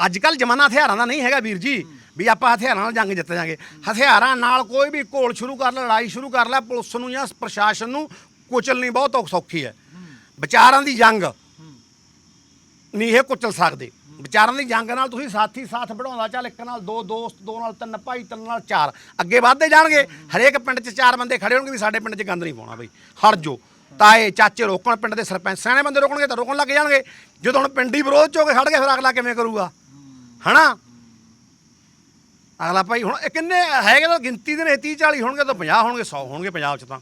Speaker 1: ਅੱਜ ਕੱਲ ਜ਼ਮਾਨਾ ਹਥਿਆਰਾਂ ਦਾ ਨਹੀਂ ਹੈਗਾ ਵੀਰ ਜੀ। ਵੀ ਆਪਾਂ ਹਥਿਆਰਾਂ ਨਾਲ ਜੰਗ ਜਿੱਤ ਜਾਾਂਗੇ। ਹਥਿਆਰਾਂ ਨਾਲ ਕੋਈ ਵੀ ਘੋਲ ਸ਼ੁਰੂ ਕਰ ਲੈ, ਲੜਾਈ ਸ਼ੁਰੂ ਕਰ ਲੈ, ਪੁਲਿਸ ਨੂੰ ਜਾਂ ਪ੍ਰਸ਼ਾਸਨ ਨੂੰ ਕੁਚਲਣੀ ਬਹੁਤ ਸੌਖੀ ਹੈ। ਵਿਚਾਰਾਂ ਦੀ ਜੰਗ ਨਹੀਂ ਇਹ ਕੁਚਲ ਸਕਦੇ। ਵਿਚਾਰਾਂ ਦੀ ਜੰਗ ਨਾਲ ਤੁਸੀਂ ਸਾਥੀ ਸਾਥ ਵਧਾਉਂਦਾ ਚੱਲ ਇੱਕ ਨਾਲ ਦੋ ਦੋਸਤ, ਦੋ ਨਾਲ ਤਿੰਨ ਭਾਈ, ਤਿੰਨ ਨਾਲ ਚਾਰ, ਅੱਗੇ ਵੱਧਦੇ ਜਾਣਗੇ। ਹਰੇਕ ਪਿੰਡ 'ਚ ਚਾਰ ਬੰਦੇ ਖੜੇ ਹੋਣਗੇ ਵੀ ਸਾਡੇ ਪਿੰਡ 'ਚ ਗੰਦ ਨਹੀਂ ਪਾਉਣਾ ਬਈ। ਹਟ ਜੋ ਤਾਏ, ਚਾਚੇ ਰੋਕਣ ਪਿੰਡ ਦੇ ਸਰਪੰਚ, ਸਿਆਣੇ ਬੰਦੇ ਰੋਕਣਗੇ ਤਾਂ ਰੋਕਣ ਲੱਗ ਜਾਣਗੇ। ਜਦੋਂ ਹੁਣ ਪਿੰਡੀ ਵਿਰੋਧ 'ਚ ਹੋ ਕੇ ਖੜ ਗਏ ਫਿਰ ਅਗਲਾ ਕਿਵੇਂ ਕਰੂਗਾ? ਹਨਾ? ਅਗਲਾ ਭਾਈ ਹੁਣ ਇਹ ਕਿੰਨੇ ਹੈਗੇ ਤਾਂ ਗਿਣਤੀ ਦੇ ਨੇ 30 40 ਹੋਣਗੇ ਤਾਂ 50 ਹੋਣਗੇ 100 ਹੋਣਗੇ ਪੰਜਾਬ 'ਚ ਤਾਂ।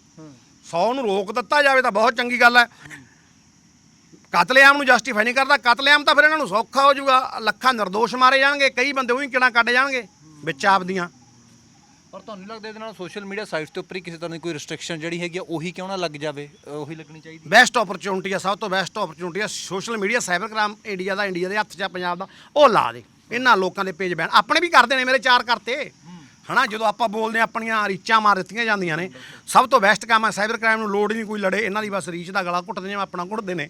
Speaker 1: 100 ਨੂੰ ਰੋਕ ਦਿੱਤਾ ਜਾਵੇ ਤਾਂ ਬਹੁਤ ਚੰਗੀ ਗੱਲ ਹੈ। ਕਤਲੇਆਮ ਨੂੰ ਜਸਟੀਫਾਈ ਨਹੀਂ ਕਰਦਾ ਕਤਲੇਆਮ ਤਾਂ ਫਿਰ ਇਹਨਾਂ ਨੂੰ ਸੌਖਾ ਹੋ ਜਾਊਗਾ। ਲੱਖਾਂ ਨਿਰਦੋਸ਼ ਮਾਰੇ ਜਾਣਗੇ ਕਈ ਬੰਦੇ ਉਹੀ ਕਿਹੜਾ ਕੱਢ ਜਾਣਗੇ ਵਿੱਚ ਆਪਦੀਆਂ
Speaker 2: ਪਰ ਤੁਹਾਨੂੰ ਨਹੀਂ ਲੱਗਦਾ ਇਹਦੇ ਨਾਲ ਸੋਸ਼ਲ ਮੀਡੀਆ ਸਾਈਟਸ ਤੇ ਉੱਪਰ ਹੀ ਕਿਸੇ ਤਰ੍ਹਾਂ ਦੀ ਕੋਈ ਰੈਸਟ੍ਰਿਕਸ਼ਨ ਜਿਹੜੀ ਹੈਗੀ ਆ ਉਹੀ ਕਿਉਂ ਨਾ ਲੱਗ ਜਾਵੇ? ਉਹੀ ਲੱਗਣੀ ਚਾਹੀਦੀ
Speaker 1: ਬੈਸਟ ਓਪਰਚੁਨਿਟੀ ਆ ਸਭ ਤੋਂ ਬੈਸਟ ਓਪਰਚੁਨਿਟੀ ਆ social media cyber crime India ਦਾ ਇੰਡੀਆ ਦੇ ਹੱਥ 'ਚ ਆ ਪੰਜਾਬ ਦਾ ਉਹ ਲਾ ਦੇ। ਇਹਨਾਂ ਲੋਕਾਂ ਦੇ ਪੇਜ ਬੈਨ। ਆਪਣੇ ਵੀ ਕਰਦੇ ਨੇ ਮੇਰੇ ਚਾਰ ਕਰਤੇ। ਹਨਾ ਜਦੋਂ ਆਪਾਂ ਬੋਲਦੇ ਆਪਣੀਆਂ ਰੀਚਾਂ ਮਾਰ ਦਿੱਤੀਆਂ ਜਾਂਦੀਆਂ ਨੇ। ਸਭ ਤੋਂ ਬੈਸਟ ਕੰਮ ਹੈ ਸਾਈਬਰ ਕ੍ਰਾਈਮ ਨੂੰ ਲੋੜ ਨਹੀਂ ਕੋਈ ਲੜੇ। ਇਹਨਾਂ ਦੀ ਬਸ ਰੀਚ ਦਾ ਗਲਾ ਘੁੱਟਦੇ ਨੇ ਆਪਣਾ ਘੁੱਟਦੇ ਨੇ।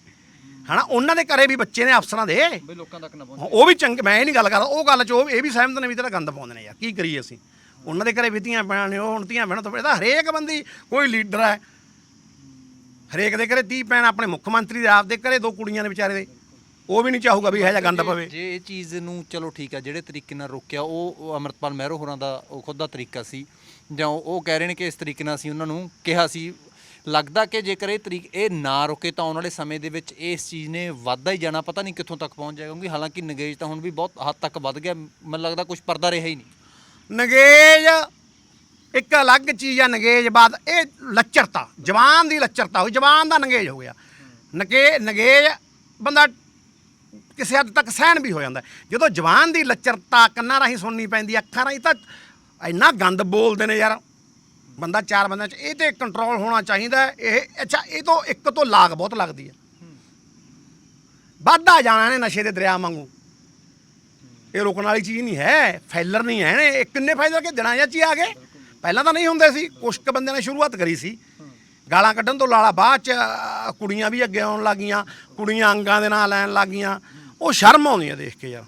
Speaker 1: ਹਨਾ ਉਹਨਾਂ ਦੇ ਘਰੇ ਵੀ ਬੱਚੇ ਨੇ ਅਫਸਰਾਂ ਦੇ।
Speaker 2: ਬਈ ਲੋਕਾਂ ਤੱਕ ਨਾ
Speaker 1: ਉਹ ਵੀ ਚੰਗੇ ਮੈਂ ਇਹ ਨਹੀਂ ਗੱਲ ਕਰਦਾ ਉਹ ਗੱਲ 'ਚ ਉਹ ਇਹ ਵੀ ਸਹਿਮਤ ਨੇ ਵੀ ਤੇਰਾ ਗੰਦ ਪਾਉਂਦੇ ਨੇ ਯਾਰ ਕੀ ਕਰੀਏ ਅਸੀਂ? ਉਹਨਾਂ ਦੇ ਘਰੇ ਵੀ ਧੀਆਂ ਭੈਣਾਂ ਨੇ ਉਹ ਹੁਣ ਧੀਆਂ ਭੈਣਾਂ ਤੋਂ ਇਹਦਾ ਹਰੇਕ ਬੰਦੀ ਕੋਈ ਲੀਡਰ ਹੈ। ਹਰੇਕ ਦੇ ਘਰੇ ਧੀ ਭੈਣ ਆਪਣੇ ਮੁੱਖ ਮੰਤਰੀ ਦੇ ਆਪ ਦੇ ਘਰੇ ਦੋ ਕੁੜੀਆਂ ਨੇ ਵਿਚਾਰੇ ਦੇ। ਉਹ ਵੀ ਨਹੀਂ ਚਾਹੂਗਾ ਵੀ ਇਹ ਜਿਹਾ ਗੰਦ ਪਵੇ।
Speaker 2: ਜੇ ਇਹ ਚੀਜ਼ ਨੂੰ ਚਲੋ ਠੀਕ ਆ ਜਿਹੜੇ ਤਰੀਕੇ ਨਾਲ ਰੋਕਿਆ ਉਹ ਉਹ ਅਮਰਤਪਾਲ ਮਹਿਰੋ ਹੋਰਾਂ ਦਾ ਉਹ ਖੁਦ ਦਾ ਤਰੀਕਾ ਸੀ। ਜਾਂ ਉਹ ਉਹ ਕਹਿ ਰਹੇ ਨੇ ਕਿ ਇਸ ਤਰੀਕੇ ਨਾਲ ਅਸੀਂ ਉਹਨਾਂ ਨੂੰ ਕਿਹਾ ਸੀ। ਲੱਗਦਾ ਕਿ ਜੇਕਰ ਇਹ ਤਰੀਕ ਇਹ ਨਾ ਰੁਕੇ ਤਾਂ ਆਉਣ ਵਾਲੇ ਸਮੇਂ ਦੇ ਵਿੱਚ ਇਸ ਚੀਜ਼ ਨੇ ਵੱਧਦਾ ਹੀ ਜਾਣਾ। ਪਤਾ ਨਹੀਂ ਕਿੱਥੋਂ ਤੱਕ ਪਹੁੰਚ ਜਾਏਗਾ ਕਿਉਂਕਿ ਹਾਲਾਂਕਿ ਨਗੇਜ ਤਾਂ ਹੁਣ ਵੀ ਬਹੁਤ ਹੱਦ ਤੱਕ ਵੱਧ ਗਿਆ। ਮੈਨੂੰ ਲੱਗਦਾ ਕੁਝ ਪਰਦਾ ਰਿਹਾ ਹੀ ਨਹੀਂ।
Speaker 1: ਨਗੇਜ ਇੱਕ ਅਲੱਗ ਚੀਜ਼ ਆ ਨਗੇਜ ਬਾਦ ਇਹ ਲੱਚਰਤਾ ਜਵਾਨ ਦੀ ਲੱਚਰਤਾ ਹੋਈ ਜਵਾਨ ਦਾ ਨਗੇਜ ਹੋ ਗਿਆ। ਨਗੇ ਨਗੇਜ ਬੰਦਾ ਕਿਸੇ ਹੱਦ ਤੱਕ ਸਹਿਣ ਵੀ ਹੋ ਜਾਂਦਾ। ਜਦੋਂ ਜਵਾਨ ਦੀ ਲੱਚਰਤਾ ਕੰਨਾਂ ਰਾਹੀਂ ਸੁਣਨੀ ਪੈਂਦੀ ਅੱਖਾਂ ਰਾਹੀਂ ਤਾਂ ਇੰਨਾ ਗੰਦ ਬੋਲਦੇ ਨੇ ਯਾਰ। ਬੰਦਾ ਚਾਰ ਬੰਦਿਆਂ 'ਚ, ਇਹ ਤੇ ਕੰਟਰੋਲ ਹੋਣਾ ਚਾਹੀਦਾ ਇਹ, ਅੱਛਾ, ਇਹ ਤੋਂ ਇੱਕ ਤੋਂ ਲਾਗ ਬਹੁਤ ਲੱਗਦੀ ਹੈ। ਵੱਧਦਾ ਜਾਣਾ ਨੇ ਨਸ਼ੇ ਦੇ ਦਰਿਆ ਵਾਂਗੂ। ਇਹ ਰੁਕਣ ਵਾਲੀ ਚੀਜ਼ ਨਹੀਂ ਹੈ ਫੈਲਰ ਨਹੀਂ ਹੈ ਇਹ ਕਿੰਨੇ ਫੈਲਰ ਕੇ ਦਿਨਾਂ ਚ ਹੀ ਆ ਗਏ। ਪਹਿਲਾਂ ਤਾਂ ਨਹੀਂ ਹੁੰਦੇ ਸੀ ਕੁਛ ਕੁ ਬੰਦਿਆਂ ਨੇ ਸ਼ੁਰੂਆਤ ਕਰੀ ਸੀ। ਗਾਲਾਂ ਕੱਢਣ ਤੋਂ ਲਾਲਾ ਬਾਅਦ ਚ ਕੁੜੀਆਂ ਵੀ ਅੱਗੇ ਆਉਣ ਲੱਗੀਆਂ, ਕੁੜੀਆਂ ਅੰਗਾਂ ਦੇ ਨਾਂ ਲੈਣ ਲੱਗੀਆਂ। ਉਹ ਸ਼ਰਮ ਆਉਂਦੀ ਹੈ ਦੇਖ ਕੇ ਯਾਰ।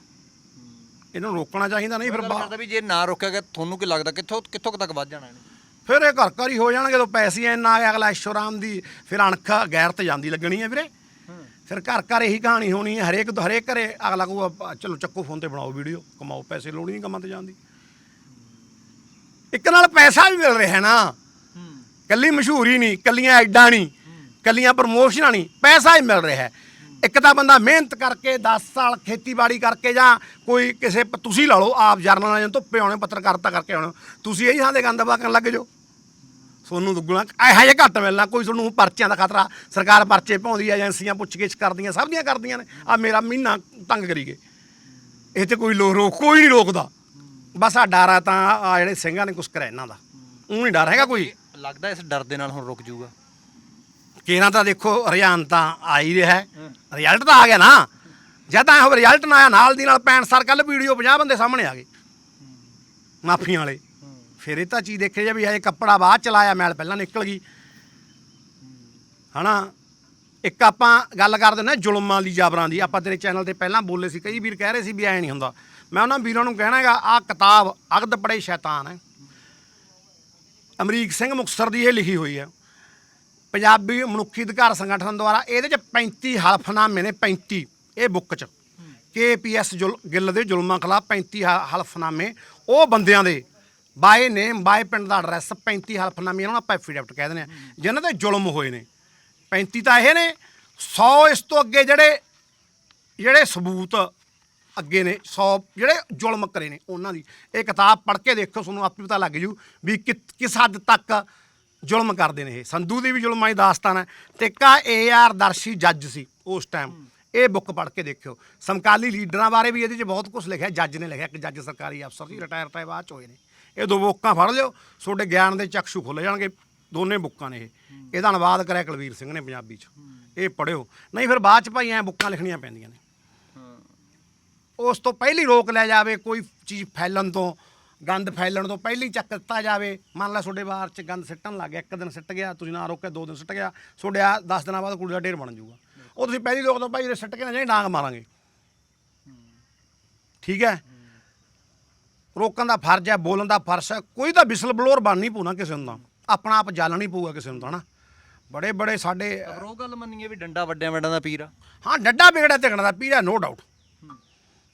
Speaker 1: ਇਹਨਾਂ ਨੂੰ ਰੋਕਣਾ ਚਾਹੀਦਾ ਨਹੀਂ ਫਿਰ ਬਾ-
Speaker 2: ਕਰਦਾ ਵੀ ਜੇ ਨਾ ਰੋਕਿਆ ਗਿਆ ਤੁਹਾਨੂੰ ਕੀ ਲੱਗਦਾ? ਕਿੱਥੋਂ ਕਿੱਥੋਂ ਕੁ ਤੱਕ ਵੱਧ ਜਾਣਾ ਇਹਨੇ?
Speaker 1: ਫਿਰ ਇਹ ਘਰ ਘਰ ਹੀ ਹੋ ਜਾਣਗੇ ਜਦੋਂ ਪੈਸੇ ਇੰਨਾ ਆ ਅਗਲਾ ਐਸ਼ੋਰਾਮ ਦੀ ਫਿਰ ਅਣਖ ਗੈਰਤ ਜਾਂਦੀ ਲੱਗਣੀ ਹੈ ਵੀਰੇ। ਫਿਰ ਘਰ ਘਰ ਇਹੀ ਕਹਾਣੀ ਹੋਣੀ ਹੈ ਹਰੇਕ ਹਰੇਕ ਘਰੇ ਅਗਲਾ ਕਹੂਗਾ ਚਲੋ ਚੱਕੋ ਫੋਨ ਤੇ ਬਣਾਓ ਵੀਡੀਓ ਕਮਾਓ ਪੈਸੇ ਲੋੜ ਹੀ ਨਹੀਂ ਕੰਮਾਂ ਤੇ ਜਾਣ ਦੀ। ਇੱਕ ਨਾਲ ਪੈਸਾ ਵੀ ਮਿਲ ਰਿਹਾ ਨਾ। ਕੱਲੀ ਮਸ਼ਹੂਰੀ ਨਹੀਂ ਕੱਲੀਆਂ ਐਡਾਂ ਨਹੀਂ ਕੱਲੀਆਂ ਪ੍ਰਮੋਸ਼ਨਾਂ ਨਹੀਂ ਪੈਸਾ ਹੀ ਮਿਲ ਰਿਹਾ। ਹੈ ਇੱਕ ਤਾਂ ਬੰਦਾ ਮਿਹਨਤ ਕਰਕੇ 10 ਸਾਲ ਖੇਤੀਬਾੜੀ ਕਰਕੇ ਜਾਂ ਕੋਈ ਕਿਸੇ ਤੁਸੀਂ ਲਾ ਲਓ, ਆਪ ਜਰਨਲ ਜਾਂ ਧੁੱਪੇ ਆਉਣੇ, ਪੱਤਰਕਾਰਤਾ ਕਰਕੇ ਆਉਣੇ, ਤੁਸੀਂ ਇਹੀ ਥਾਂ ਦੇ ਗੰਦ ਬਾਕਣ ਲੱਗ ਜਾਓ। ਤੁਹਾਨੂੰ ਦੁੱਗਣਾ, ਇਹੋ ਜਿਹਾ ਘੱਟ ਮਿਲਣਾ, ਕੋਈ ਤੁਹਾਨੂੰ ਪਰਚਿਆਂ ਦਾ ਖਤਰਾ, ਸਰਕਾਰ ਪਰਚੇ ਪਾਉਂਦੀ ਹੈ ਏਜੰਸੀਆਂ ਪੁੱਛਗਿੱਛ ਕਰਦੀਆਂ, ਸਭ ਦੀਆਂ ਕਰਦੀਆਂ ਨੇ ਆ ਮੇਰਾ ਮਹੀਨਾ ਤੰਗ ਕਰੀ ਗਏ। ਇਹ ਤੇ ਕੋਈ ਲੋ ਰੋਕ, ਕੋਈ ਨਹੀਂ ਰੋਕਦਾ। ਬਸ ਆ ਡਰ ਆ ਤਾਂ ਆ ਜਿਹੜੇ ਸਿੰਘਾਂ ਨੇ ਕੁਛ ਕਰਿਆ ਇਹਨਾਂ ਦਾ। ਉਹ ਨਹੀਂ ਡਰ ਹੈਗਾ ਕੋਈ।
Speaker 2: ਲੱਗਦਾ ਇਸ ਡਰ ਦੇ ਨਾਲ ਹੁਣ ਰੁਕ ਜਾਊਗਾ।
Speaker 1: ਕਿਹਨਾਂ ਤਾਂ ਦੇਖੋ ਰੁਝਾਨ ਤਾਂ ਆ ਹੀ ਰਿਹਾ ਹੈ। ਰਿਜ਼ਲਟ ਤਾਂ ਆ ਗਿਆ ਨਾ। ਜਦ ਤਾਂ ਇਹ ਰਿਜ਼ਲਟ ਨਾ ਆਇਆ, ਨਾਲ ਦੀ ਨਾਲ 65 ਸਾਲ ਕੱਲ ਵੀਡੀਓ 50 ਬੰਦੇ ਸਾਹਮਣੇ ਆ ਗਏ। ਮਾਫੀਆਂ ਵਾਲੇ। ਫਿਰ ਇਹ ਤਾਂ ਚੀਜ਼ ਦੇਖੇ ਜਾ ਵੀ ਇਹ ਕੱਪੜਾ ਬਾਅਦ ਚਲਾਇਆ ਮੈਲ ਪਹਿਲਾਂ ਨਿਕਲ ਗਈ। ਹਨਾ? ਇੱਕ ਆਪਾਂ ਗੱਲ ਕਰਦੇ ਨੇ ਜ਼ੁਲਮਾਂ ਦੀ ਜਾਬਰਾਂ ਦੀ। ਆਪਾਂ ਤੇਰੇ ਚੈਨਲ ਤੇ ਪਹਿਲਾਂ ਬੋਲੇ ਸੀ, ਕਈ ਵੀਰ ਕਹਿ ਰਹੇ ਸੀ ਵੀ ਐ ਨਹੀਂ ਹੁੰਦਾ। ਮੈਂ ਉਹਨਾਂ ਵੀਰਾਂ ਨੂੰ ਕਹਿਣਾ ਹੈਗਾ, ਆਹ ਕਿਤਾਬ ਅਗਦ ਪੜੇ ਸ਼ੈਤਾਨ ਹੈ। ਅਮਰੀਕ ਸਿੰਘ ਮੁਕਤਸਰ ਦੀ ਇਹ ਲਿਖੀ ਹੋਈ ਹੈ। ਪੰਜਾਬੀ ਮਨੁੱਖੀ ਅਧਿਕਾਰ ਸੰਗਠਨ ਦੁਆਰਾ ਇਹਦੇ ਚ 35 ਹਲਫਨਾਮੇ ਨੇ 35 ਇਹ ਬੁੱਕ ਚ। ਕੇਪੀਐਸ ਗਿੱਲ ਦੇ ਜ਼ੁਲਮਾਂ ਖਿਲਾਫ 35 ਹ- ਹਲਫਨਾਮੇ। ਉਹ ਬੰਦਿਆਂ ਦੇ ਬਾਏ ਨੇਮ, ਬਾਏ ਪਿੰਡ ਦਾ ਐਡਰੈਸ 35 ਹਲਫਨਾਮੇ ਇਹਨਾਂ ਨੂੰ ਆਪਾਂ ਐਫੀਡੈਵਿਟ ਕਹਿ ਦਿੰਦੇ ਆ ਜਿਨ੍ਹਾਂ ਦੇ ਜ਼ੁਲਮ ਹੋਏ ਨੇ। 35 ਤਾਂ ਇਹ ਨੇ। 100 ਇਸ ਤੋਂ ਅੱਗੇ ਜਿਹੜੇ ਜਿਹੜੇ ਸਬੂਤ ਅੱਗੇ ਨੇ 100 ਜਿਹੜੇ ਜ਼ੁਲਮ ਕਰੇ ਨੇ, ਉਹਨਾਂ ਦੀ। ਇਹ ਕਿਤਾਬ ਪੜ੍ਹ ਕੇ ਦੇਖੋ, ਤੁਹਾਨੂੰ ਆਪੇ ਪਤਾ ਲੱਗ ਜੂ ਵੀ ਕਿ- ਕਿਸ ਹੱਦ ਤੱਕ ਜ਼ੁਲਮ ਕਰਦੇ ਨੇ ਇਹ। ਸੰਧੂ ਦੀ ਵੀ ਜ਼ੁਲਮਾਂ ਦੀ ਦਾਸਤਾਨ ਹੈ। ਤੇ ਕਾ ਏਆਰ ਦਰਸ਼ੀ ਜੱਜ ਸੀ ਉਸ ਟਾਈਮ ਇਹ ਬੁੱਕ ਪੜ੍ਹ ਕੇ ਦੇਖਿਓ। ਸਮਕਾਲੀ ਲੀਡਰਾਂ ਬਾਰੇ ਵੀ ਇਹਦੇ 'ਚ ਬਹੁਤ ਕੁਝ ਲਿਖਿਆ। ਜੱਜ ਨੇ ਲਿਖਿਆ ਕਿ ਜੱਜ ਸਰਕਾਰੀ ਅਫਸਰ ਸੀ ਰਿਟਾਇਰ ਤਾਂ ਇਹ ਬਾਅਦ 'ਚ ਹੋਏ ਨੇ। ਇਹ ਦੋ ਬੁੱਕਾਂ ਫੜ ਲਿਓ। ਤੁਹਾਡੇ ਗਿਆਨ ਦੇ ਚਕਸ਼ੂ ਖੁੱਲ ਜਾਣਗੇ। ਦੋਨੇ ਬੁੱਕਾਂ ਨੇ ਇਹ। ਇਹਦਾ ਅਨੁਵਾਦ ਕਰਿਆ ਕੁਲਵੀਰ ਸਿੰਘ ਨੇ ਪੰਜਾਬੀ 'ਚ। ਇਹ ਪੜਿਓ ਨਹੀਂ ਫਿਰ ਬਾਅਦ 'ਚ ਭਾਈ ਐ ਬੁੱਕਾਂ ਲਿਖਣੀਆਂ ਪੈਂਦੀਆਂ ਨੇ। ਉਸ ਤੋਂ ਪਹਿਲੀ ਰੋਕ ਲਿਆ ਜਾਵੇ ਕੋਈ ਚੀਜ਼ ਫੈਲਣ ਤੋਂ ਗੰਦ ਫੈਲਣ ਤੋਂ ਪਹਿਲੀ ਚੱਕ ਦਿੱਤਾ ਜਾਵੇ। ਮੰਨ ਲਾ ਤੁਹਾਡੇ ਬਾਹਰ 'ਚ ਗੰਦ ਸਿੱਟਣ ਲੱਗ ਗਿਆ ਇੱਕ ਦਿਨ ਸਿੱਟ ਗਿਆ ਤੁਸੀਂ ਨਾ ਰੋਕਿਆ ਦੋ ਦਿਨ ਸਿੱਟ ਗਿਆ ਤੁਹਾਡੇ ਆ 10 ਦਿਨਾਂ ਬਾਅਦ ਕੁੜੀ ਦਾ ਢੇਰ ਬਣ ਜਾਊਗਾ। ਉਹ ਤੁਸੀਂ ਪਹਿਲੀ ਰੋਕ ਤੋਂ ਭਾਈ ਇਹ ਸਿੱਟ ਕੇ ਨਾ ਜਾਈ ਡਾਂਗ ਮਾਰਾਂਗੇ। ਠੀਕ ਹੈ? ਰੋਕਣ ਦਾ ਫਰਜ਼ ਹੈ ਬੋਲਣ ਦਾ ਫਰਜ਼ ਹੈ। ਕੋਈ ਤਾਂ ਵਿਸਲ ਬਲੋਰ ਬਣ ਨਹੀਂ ਪੂਣਾ ਕਿਸੇ ਨੂੰ ਤਾਂ। ਆਪਣਾ ਆਪ ਜਾਲਣਾ ਨਹੀਂ ਪਊਗਾ ਕਿਸੇ ਨੂੰ ਤਾਂ ਨਾ ਬੜੇ ਬੜੇ ਸਾਡੇ
Speaker 2: ਪਰ ਉਹ ਗੱਲ ਮੰਨੀਏ ਵੀ ਡੰਡਾ ਵੱਡਿਆਂ ਵੱਡਾਂ ਦਾ ਪੀਰ ਆ।
Speaker 1: ਹਾਂ ਡੱਡਾ ਵਿਗੜਿਆ ਝਗੜਾ ਦਾ ਪੀੜਾ ਨੋ ਡਾਊਟ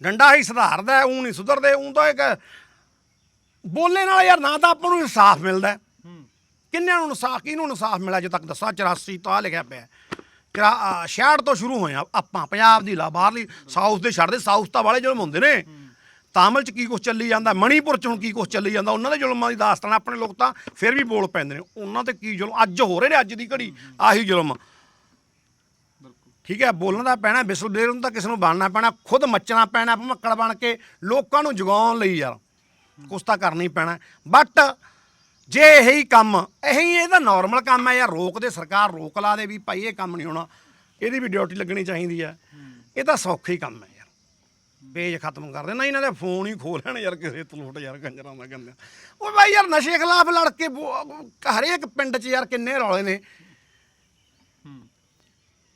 Speaker 1: ਡੰਡਾ ਹੀ ਸੁਧਾਰਦਾ ਉਹ ਨਹੀਂ ਸੁਧਰਦੇ ਉਹ ਤਾਂ ਇੱਕ ਬੋਲੇ ਨਾਲ ਯਾਰ ਨਾ ਤਾਂ ਆਪਾਂ ਨੂੰ ਇਨਸਾਫ ਮਿਲਦਾ ਹੈ। ਕਿੰਨਿਆਂ ਨੂੰ ਇਨਸਾਫ ਕਿਹਨੂੰ ਇਨਸਾਫ ਮਿਲਿਆ ਜੇ ਤੱਕ ਦੱਸਾਂ? 84 ਤਾਂ ਆਹ ਲਿਖਿਆ ਪਿਆ ਕਿਰਾ 66 ਤੋਂ ਸ਼ੁਰੂ ਹੋਏ ਆ ਆਪਾਂ ਪੰਜਾਬ ਦੀ ਲਾ ਬਾਹਰਲੀ ਸਾਊਥ ਦੇ ਛੱਡਦੇ ਸਾਊਥ ਤਾਂ ਵਾਲੇ ਜ਼ੁਲਮ ਹੁੰਦੇ ਨੇ। ਤਾਮਿਲ ਚ ਕੀ ਕੁਛ ਚੱਲੀ ਜਾਂਦਾ ਮਣੀਪੁਰ ਚ ਹੁਣ ਕੀ ਕੁਛ ਚੱਲੀ ਜਾਂਦਾ ਉਹਨਾਂ ਦੇ ਜ਼ੁਲਮਾਂ ਦੀ ਦਾਸਤਾਨ ਆਪਣੇ ਲੋਕ ਤਾਂ ਫਿਰ ਵੀ ਬੋਲ ਪੈਂਦੇ ਨੇ। ਉਹਨਾਂ ਤੇ ਕੀ ਜ਼ੁਲਮ ਅੱਜ ਹੋ ਰਹੇ ਨੇ ਅੱਜ ਦੀ ਘੜੀ ਆਹੀ ਜ਼ੁਲਮ। ਠੀਕ ਹੈ ਬੋਲਣ ਦਾ ਪੈਣਾ ਬਿਸਲ ਬਲੇਰ ਨੂੰ ਤਾਂ ਕਿਸੇ ਨੂੰ ਬਣਨਾ ਪੈਣਾ ਖੁਦ ਮੱਚਣਾ ਪੈਣਾ ਭਮੱਕੜ ਬਣ ਕੇ ਲੋਕਾਂ ਨੂੰ ਜਗਾਉਣ ਲਈ ਯਾਰ। ਕੁਛ ਤਾਂ ਕਰਨਾ ਹੀ ਪੈਣਾ। ਬਟ ਜੇ ਇਹੀ ਕੰਮ, ਇਹੀ ਇਹਦਾ ਨਾਰਮਲ ਕੰਮ ਹੈ ਯਾਰ, ਰੋਕ ਦੇ ਸਰਕਾਰ, ਰੋਕ ਲਾ ਦੇ ਵੀ ਭਾਈ ਇਹ ਕੰਮ ਨਹੀਂ ਹੋਣਾ। ਇਹਦੀ ਵੀ ਡਿਊਟੀ ਲੱਗਣੀ ਚਾਹੀਦੀ ਹੈ। ਇਹ ਤਾਂ ਸੌਖਾ ਹੀ ਕੰਮ ਹੈ ਯਾਰ। ਪੇਜ ਖਤਮ ਕਰ ਦੇਣਾ ਇਹਨਾਂ ਦੇ ਫੋਨ ਹੀ ਖੋਲ ਲੈਣ ਯਾਰ, ਕਿਸੇ ਤਲੂਟ ਯਾਰ, ਕੰਜਰਾਂ ਦਾ ਗੰਦੇ ਉਹ ਭਾਈ ਯਾਰ, ਨਸ਼ੇ ਖਿਲਾਫ ਲੜ ਕੇ ਹਰੇਕ ਪਿੰਡ 'ਚ ਯਾਰ ਕਿੰਨੇ ਰੌਲੇ ਨੇ।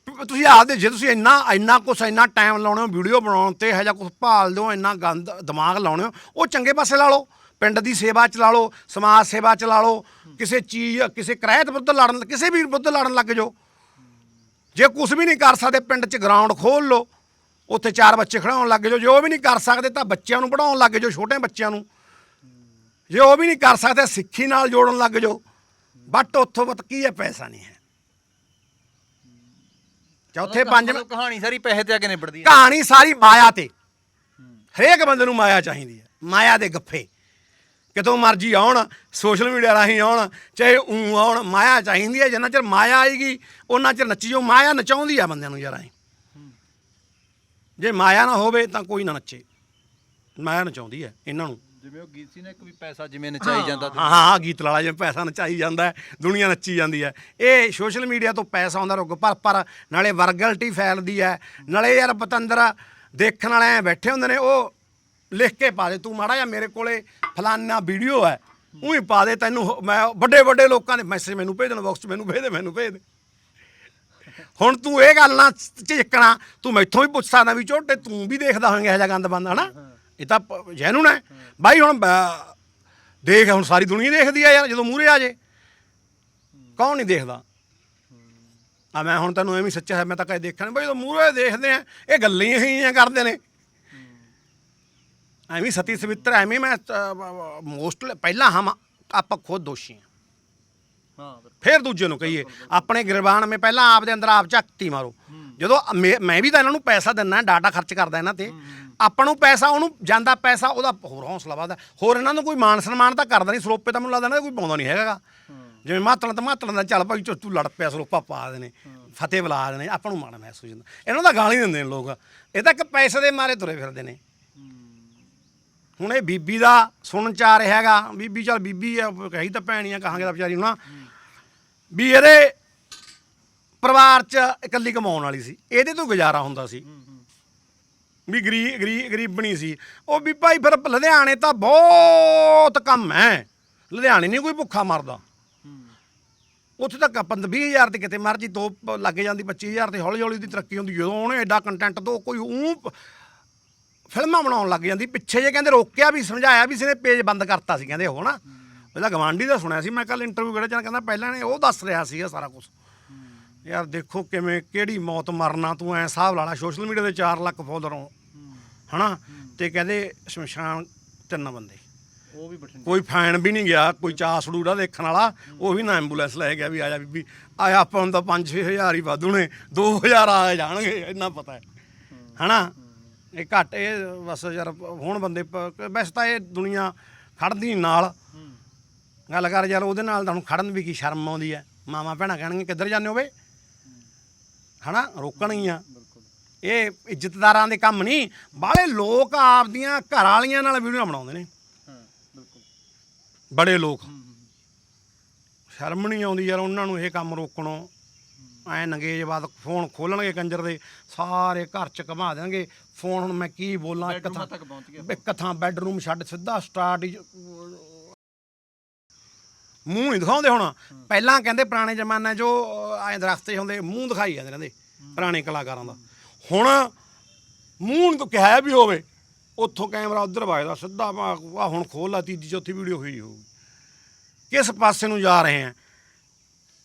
Speaker 1: ਤੁਸੀਂ ਆਪਦੇ ਜੇ ਤੁਸੀਂ ਇੰਨਾ ਇੰਨਾ ਕੁਛ, ਇੰਨਾ ਟਾਈਮ ਲਾਉਣੇ ਹੋ ਵੀਡੀਓ ਬਣਾਉਣ ਤੇ ਇਹੋ ਜਿਹਾ ਕੁਛ ਭਾਲਦੇ ਹੋ, ਇੰਨਾ ਗੰਦ ਦਿਮਾਗ ਲਾਉਣੇ ਹੋ, ਉਹ ਚੰਗੇ ਪਾਸੇ ਲਾ ਲਓ। ਪਿੰਡ ਦੀ ਸੇਵਾ ਚ ਲਾ ਲਓ, ਸਮਾਜ ਸੇਵਾ ਚ ਲਾ ਲਓ, ਕਿਸੇ ਚੀਜ਼ ਕਿਸੇ ਕਿਰਾਇਤ ਵਿਰੁੱਧ ਲੜਨ ਕਿਸੇ ਵੀ ਵਿਰੁੱਧ ਲੜਨ ਲੱਗ ਜਾਓ। ਜੇ ਕੁਝ ਵੀ ਨਹੀਂ ਕਰ ਸਕਦੇ, ਪਿੰਡ 'ਚ ਗਰਾਊਂਡ ਖੋਲ ਲਓ, ਉੱਥੇ ਚਾਰ ਬੱਚੇ ਖੜਾਉਣ ਲੱਗ ਜਾਓ। ਜੇ ਉਹ ਵੀ ਨਹੀਂ ਕਰ ਸਕਦੇ ਤਾਂ ਬੱਚਿਆਂ ਨੂੰ ਪੜਾਉਣ ਲੱਗ ਜਾਓ, ਛੋਟੇ ਬੱਚਿਆਂ ਨੂੰ। ਜੇ ਉਹ ਵੀ ਨਹੀਂ ਕਰ ਸਕਦੇ, ਸਿੱਖੀ ਨਾਲ ਜੋੜਨ ਲੱਗ ਜਾਓ। ਬਟ ਉੱਥੋਂ ਬਤ ਕੀ ਹੈ? ਪੈਸਾ ਨਹੀਂ ਹੈ। ਚੌਥੇ ਪੰਜ
Speaker 2: ਮਤਲਬ ਕਹਾਣੀ ਸਾਰੀ ਪੈਸੇ ਤੇ ਆ ਕੇ ਨਿਬੜਦੀ ਹੈ।
Speaker 1: ਕਹਾਣੀ ਸਾਰੀ ਮਾਇਆ ਤੇ। ਹਰੇਕ ਬੰਦੇ ਨੂੰ ਮਾਇਆ ਚਾਹੀਦੀ ਹੈ। ਮਾਇਆ ਦੇ ਗੱਫੇ। ਕਿਤੋਂ ਮਰਜ਼ੀ ਆਉਣ ਸੋਸ਼ਲ ਮੀਡੀਆ ਰਾਹੀਂ ਆਉਣ ਚਾਹੇ ਉਂ ਆਉਣ ਮਾਇਆ ਚਾਹੀਦੀ ਹੈ। ਜਿੰਨਾ ਚਿਰ ਮਾਇਆ ਆਏਗੀ ਉਹਨਾਂ ਚਿਰ ਨੱਚੀ ਜੋ ਮਾਇਆ ਨਚਾਉਂਦੀ ਆ ਬੰਦਿਆਂ ਨੂੰ ਯਾਰ ਐਂ ਜੇ ਮਾਇਆ ਨਾ ਹੋਵੇ ਤਾਂ ਕੋਈ ਨਾ ਨੱਚੇ। ਮਾਇਆ ਨਚਾਉਂਦੀ ਹੈ ਇਹਨਾਂ ਨੂੰ।
Speaker 2: ਜਿਵੇਂ ਉਹ ਗੀਤ ਸੀ ਨਾ ਇੱਕ ਵੀ ਪੈਸਾ ਜਿਵੇਂ ਨਚਾਈ ਜਾਂਦਾ
Speaker 1: ਹਾਂ ਹਾਂ ਗੀਤ ਲਾਲਾ ਜਿਵੇਂ ਪੈਸਾ ਨਚਾਈ ਜਾਂਦਾ ਹੈ ਦੁਨੀਆ ਨੱਚੀ ਜਾਂਦੀ ਹੈ। ਇਹ ਸੋਸ਼ਲ ਮੀਡੀਆ ਤੋਂ ਪੈਸਾ ਆਉਂਦਾ ਰੁੱਗ ਪਰ ਪਰ ਨਾਲੇ ਵਰਗਲਟੀ ਫੈਲਦੀ ਹੈ। ਨਾਲੇ ਯਾਰ ਪਤੰਦਰ ਦੇਖਣ ਵਾਲੇ ਐਂ ਬੈਠੇ ਹੁੰਦੇ ਨੇ ਉਹ ਲਿਖ ਕੇ ਪਾ ਦੇ ਤੂੰ ਮਾੜਾ ਜਿਹਾ ਮੇਰੇ ਕੋਲੇ ਫਲਾਨਾ ਵੀਡੀਓ ਹੈ ਉਹੀ ਪਾ ਦੇ ਤੈਨੂੰ ਹੋ- ਮੈਂ ਵੱਡੇ ਵੱਡੇ ਲੋਕਾਂ ਦੇ ਮੈਸੇਜ ਮੈਨੂੰ ਭੇਜ ਦੇਣ ਬਾਕਸ 'ਚ ਮੈਨੂੰ ਭੇਜ ਦੇ ਮੈਨੂੰ ਭੇਜ ਦੇ। ਹੁਣ ਤੂੰ ਇਹ ਗੱਲ ਨਾ ਝਿਜਕਣਾ ਤੂੰ ਮੈਥੋਂ ਵੀ ਪੁੱਛ ਸਕਦਾ ਵੀ ਝੋਟੇ ਤੂੰ ਵੀ ਦੇਖਦਾ ਹੋਵੇਂਗਾ ਇਹੋ ਜਿਹਾ ਗੰਦ ਬੰਦ ਹਨਾ? ਇਹ ਤਾਂ ਪ- ਜੈਨੂਨ ਹੈ। ਬਾਈ ਹੁਣ ਬ- ਦੇਖ ਹੁਣ ਸਾਰੀ ਦੁਨੀਆ ਦੇਖਦੀ ਆ ਯਾਰ ਜਦੋਂ ਮੂਹਰੇ ਆ ਜੇ। ਕੌਣ ਨਹੀਂ ਦੇਖਦਾ? ਆ ਮੈਂ ਹੁਣ ਤੈਨੂੰ ਐਵੇਂ ਸੱਚਾ ਹੈ ਮੈਂ ਤਾਂ ਕਦੇ ਦੇਖਿਆ ਨਹੀਂ। ਬਾਈ ਜਦੋਂ ਮੂਹਰੇ ਦੇਖਦੇ ਆ ਇਹ ਗੱਲਾਂ ਹੀ ਇਹੀਆਂ ਕਰਦੇ ਨੇ। ਐਵੇਂ ਸਤੀ ਸਵਿੱਤਰ ਐਵੇਂ ਮੈਂ ਮੋਸਟ ਪਹਿਲਾਂ ਹਮ ਆਪਾਂ ਖੁਦ ਦੋਸ਼ੀ ਹਾਂ।
Speaker 2: ਹਾਂ
Speaker 1: ਫਿਰ ਦੂਜੇ ਨੂੰ ਕਹੀਏ ਆਪਣੇ ਗਿਰਬਾਨ ਮੇ ਪਹਿਲਾਂ ਆਪ ਦੇ ਅੰਦਰ ਆਪ ਝੱਕਤੀ ਮਾਰੋ। ਜਦੋਂ ਮੇ- ਮੈਂ ਵੀ ਤਾਂ ਇਹਨਾਂ ਨੂੰ ਪੈਸਾ ਦਿੰਦਾ ਡਾਟਾ ਖਰਚ ਕਰਦਾ ਇਹਨਾਂ ਤੇ। ਆਪਾਂ ਨੂੰ ਪੈਸਾ ਉਹਨੂੰ ਜਾਂਦਾ ਪੈਸਾ ਉਹਦਾ ਹੋਰ ਹੌਸਲਾ ਵਧਦਾ। ਹੋਰ ਇਹਨਾਂ ਨੂੰ ਕੋਈ ਮਾਨ ਸਨਮਾਨ ਤਾਂ ਕਰਦਾ ਨਹੀਂ ਸਰੋਪੇ ਤਾਂ ਮੈਨੂੰ ਲੱਗਦਾ ਨਾ ਕੋਈ ਪਾਉਂਦਾ ਨਹੀਂ ਹੈਗਾ। ਜਿਵੇਂ ਮਾਤਲਾਂ ਤਾਂ ਮਾਤਲਾਂ ਦਾ ਚੱਲ ਭਾਈ ਚੋ ਤੂੰ ਲੜ ਪਿਆ ਸਰੋਪਾ ਪਾ ਦੇਣੇ ਫਤਿਹ ਬੁਲਾ ਦੇਣੇ ਆਪਾਂ ਨੂੰ ਮਾਣ ਮਹਿਸੂਸ ਹੁੰਦਾ। ਇਹਨਾਂ ਦਾ ਗਾਲੀ ਦਿੰਦੇ ਨੇ ਲੋਕ। ਇਹ ਤਾਂ ਇੱਕ ਪੈਸੇ ਦੇ ਮਾਰੇ ਤੁਰੇ ਫਿਰਦੇ ਨੇ। ਹੁਣ ਇਹ ਬੀਬੀ ਦਾ ਸੁਣਨ ਚ ਆ ਰਿਹਾ ਹੈਗਾ ਬੀਬੀ ਚੱਲ ਬੀਬੀ ਆ ਕਹੀ ਤਾਂ ਭੈਣੀ ਆ ਕਹਾਂਗੇ ਤਾਂ ਵਿਚਾਰੀ ਨੂੰ ਨਾ। ਵੀ ਇਹਦੇ ਪਰਿਵਾਰ ਚ ਇਕੱਲੀ ਕਮਾਉਣ ਵਾਲੀ ਸੀ ਇਹਦੇ ਤੋਂ ਗੁਜ਼ਾਰਾ ਹੁੰਦਾ ਸੀ। ਵੀ ਗਰੀ ਗਰੀ ਗਰੀਬਣੀ ਸੀ। ਉਹ ਵੀ ਭਾਈ ਫਿਰ ਲੁਧਿਆਣੇ ਤਾਂ ਬਹੁਤ ਕੰਮ ਹੈ। ਲੁਧਿਆਣੇ ਨਹੀਂ ਕੋਈ ਭੁੱਖਾ ਮਰਦਾ। ਉੱਥੇ ਤੱਕ ਆਪਾਂ 20000 ਤੇ ਕਿਤੇ ਮਰਜ਼ੀ ਦੋ ਲੱਗ ਜਾਂਦੀ 25000 ਤੇ ਹੌਲੀ ਹੌਲੀ ਦੀ ਤਰੱਕੀ ਹੁੰਦੀ। ਜਦੋਂ ਉਹਨੇ ਐਡਾ ਕੰਟੈਂਟ ਤੋਂ ਕੋਈ ਉਹ ਫਿਲਮਾਂ ਬਣਾਉਣ ਲੱਗ ਜਾਂਦੀ, ਪਿੱਛੇ ਜੇ ਕਹਿੰਦੇ ਰੋਕਿਆ ਵੀ, ਸਮਝਾਇਆ ਵੀ ਇਸਨੇ ਪੇਜ ਬੰਦ ਕਰਤਾ ਸੀ ਕਹਿੰਦੇ ਉਹ ਨਾ। ਉਹਦਾ ਗਵਾਂਢੀ ਦਾ ਸੁਣਿਆ ਸੀ, ਮੈਂ ਕੱਲ ਇੰਟਰਵਿਊ ਕਰਿਆ ਜਾਂ ਕਹਿੰਦਾ, ਪਹਿਲਾਂ ਨੇ ਉਹ ਦੱਸ ਰਿਹਾ ਸੀਗਾ ਸਾਰਾ ਕੁਝ ਯਾਰ ਦੇਖੋ ਕਿਵੇਂ ਕਿਹੜੀ ਮੌਤ ਮਰਨਾ ਤੂੰ ਐ ਹਿਸਾਬ ਲਾ ਲਾ ਸੋਸ਼ਲ ਮੀਡੀਆ ਦੇ 4 ਲੱਖ ਫੋਲੋਅਰ ਹੋ। ਹਨਾ? ਤੇ ਕਹਿੰਦੇ ਸ਼ਮਸ਼ਾਨ ਤਿੰਨ ਬੰਦੇ।
Speaker 2: ਉਹ ਵੀ ਬਠਿੰਡੇ।
Speaker 1: ਕੋਈ ਫੈਨ ਵੀ ਨਹੀਂ ਗਿਆ ਕੋਈ ਚਾਸੜੂੜਾ ਦੇਖਣ ਵਾਲਾ ਉਹ ਵੀ ਨਾ ਐਂਬੂਲੈਂਸ ਲੈ ਗਿਆ ਵੀ ਆ ਜਾ ਬੀਬੀ। ਆਇਆ ਆਪਾਂ ਨੂੰ ਤਾਂ 5-6000 ਹੀ ਵਾਧੂ ਨੇ 2000 ਆ ਜਾਣਗੇ ਇੰਨਾ ਪਤਾ ਹੈ। ਹਨਾ? ਇਹ ਘੱਟ ਇਹ ਬਸ ਯਾਰ ਹੁਣ ਬੰਦੇ ਵੈਸੇ ਤਾਂ ਇਹ ਦੁਨੀਆ ਖੜਦੀ ਨਾਲ। ਗੱਲ ਕਰ ਯਾਰ ਉਹਦੇ ਨਾਲ ਤੁਹਾਨੂੰ ਖੜਨ ਵੀ ਕੀ ਸ਼ਰਮ ਆਉਂਦੀ ਹੈ। ਮਾਮਾ ਭੈਣਾਂ ਕਹਿਣਗੇ ਕਿੱਧਰ ਜਾਂਦੇ ਹੋਵੇ? ਹਨਾ ਰੋਕਣਗੀਆਂ। ਇਹ ਇੱਜ਼ਤਦਾਰਾਂ ਦੇ ਕੰਮ ਨਹੀਂ ਬਾਹਲੇ ਲੋਕ ਆਪਦੀਆਂ ਘਰ ਵਾਲੀਆਂ ਨਾਲ ਵੀਡੀਓ ਬਣਾਉਂਦੇ ਨੇ।
Speaker 2: ਹਾਂ ਬਿਲਕੁਲ।
Speaker 1: ਬੜੇ ਲੋਕ। ਸ਼ਰਮ ਨਹੀਂ ਆਉਂਦੀ ਯਾਰ ਉਹਨਾਂ ਨੂੰ ਇਹ ਕੰਮ ਰੋਕਣੋਂ। ਐ ਨੰਗੇਜ ਬਾਦ ਫੋਨ ਖੋਲਣਗੇ ਕੰਜਰ ਦੇ ਸਾਰੇ ਘਰ ਚ ਘਮਾ ਦੇਣਗੇ। ਫੋਨ ਹੁਣ ਮੈਂ ਕੀ ਬੋਲਾਂ ਇੱਕ ਥਾਂ
Speaker 2: ਤੱਕ ਪਹੁੰਚ ਗਿਆ।
Speaker 1: ਇੱਕ ਥਾਂ ਬੈੱਡਰੂਮ ਛੱਡ ਸਿੱਧਾ ਸਟਾਰਟ ਮੂੰਹ ਨਹੀਂ ਦਿਖਾਉਂਦੇ ਹੁਣ। ਪਹਿਲਾਂ ਕਹਿੰਦੇ ਪੁਰਾਣੇ ਜ਼ਮਾਨੇ ਜੋ ਉਹ ਐ ਦਰਖਤੇ ਹੁੰਦੇ, ਮੂੰਹ ਦਿਖਾਈ ਜਾਂਦੇ ਰਹਿੰਦੇ ਪੁਰਾਣੇ ਕਲਾਕਾਰਾਂ ਦਾ। ਹੁਣ ਮੂੰਹ ਨੂੰ ਕਿਹਾ ਵੀ ਹੋਵੇ, ਉੱਥੋਂ ਕੈਮਰਾ ਉਧਰ ਵੱਜਦਾ, ਸਿੱਧਾ ਆ ਹੁਣ ਖੋਲ ਲਾ, ਤੀਜੀ ਚੌਥੀ ਵੀਡੀਓ ਹੋਈ ਹੋਊਗੀ। ਕਿਸ ਪਾਸੇ ਨੂੰ ਜਾ ਰਹੇ ਆ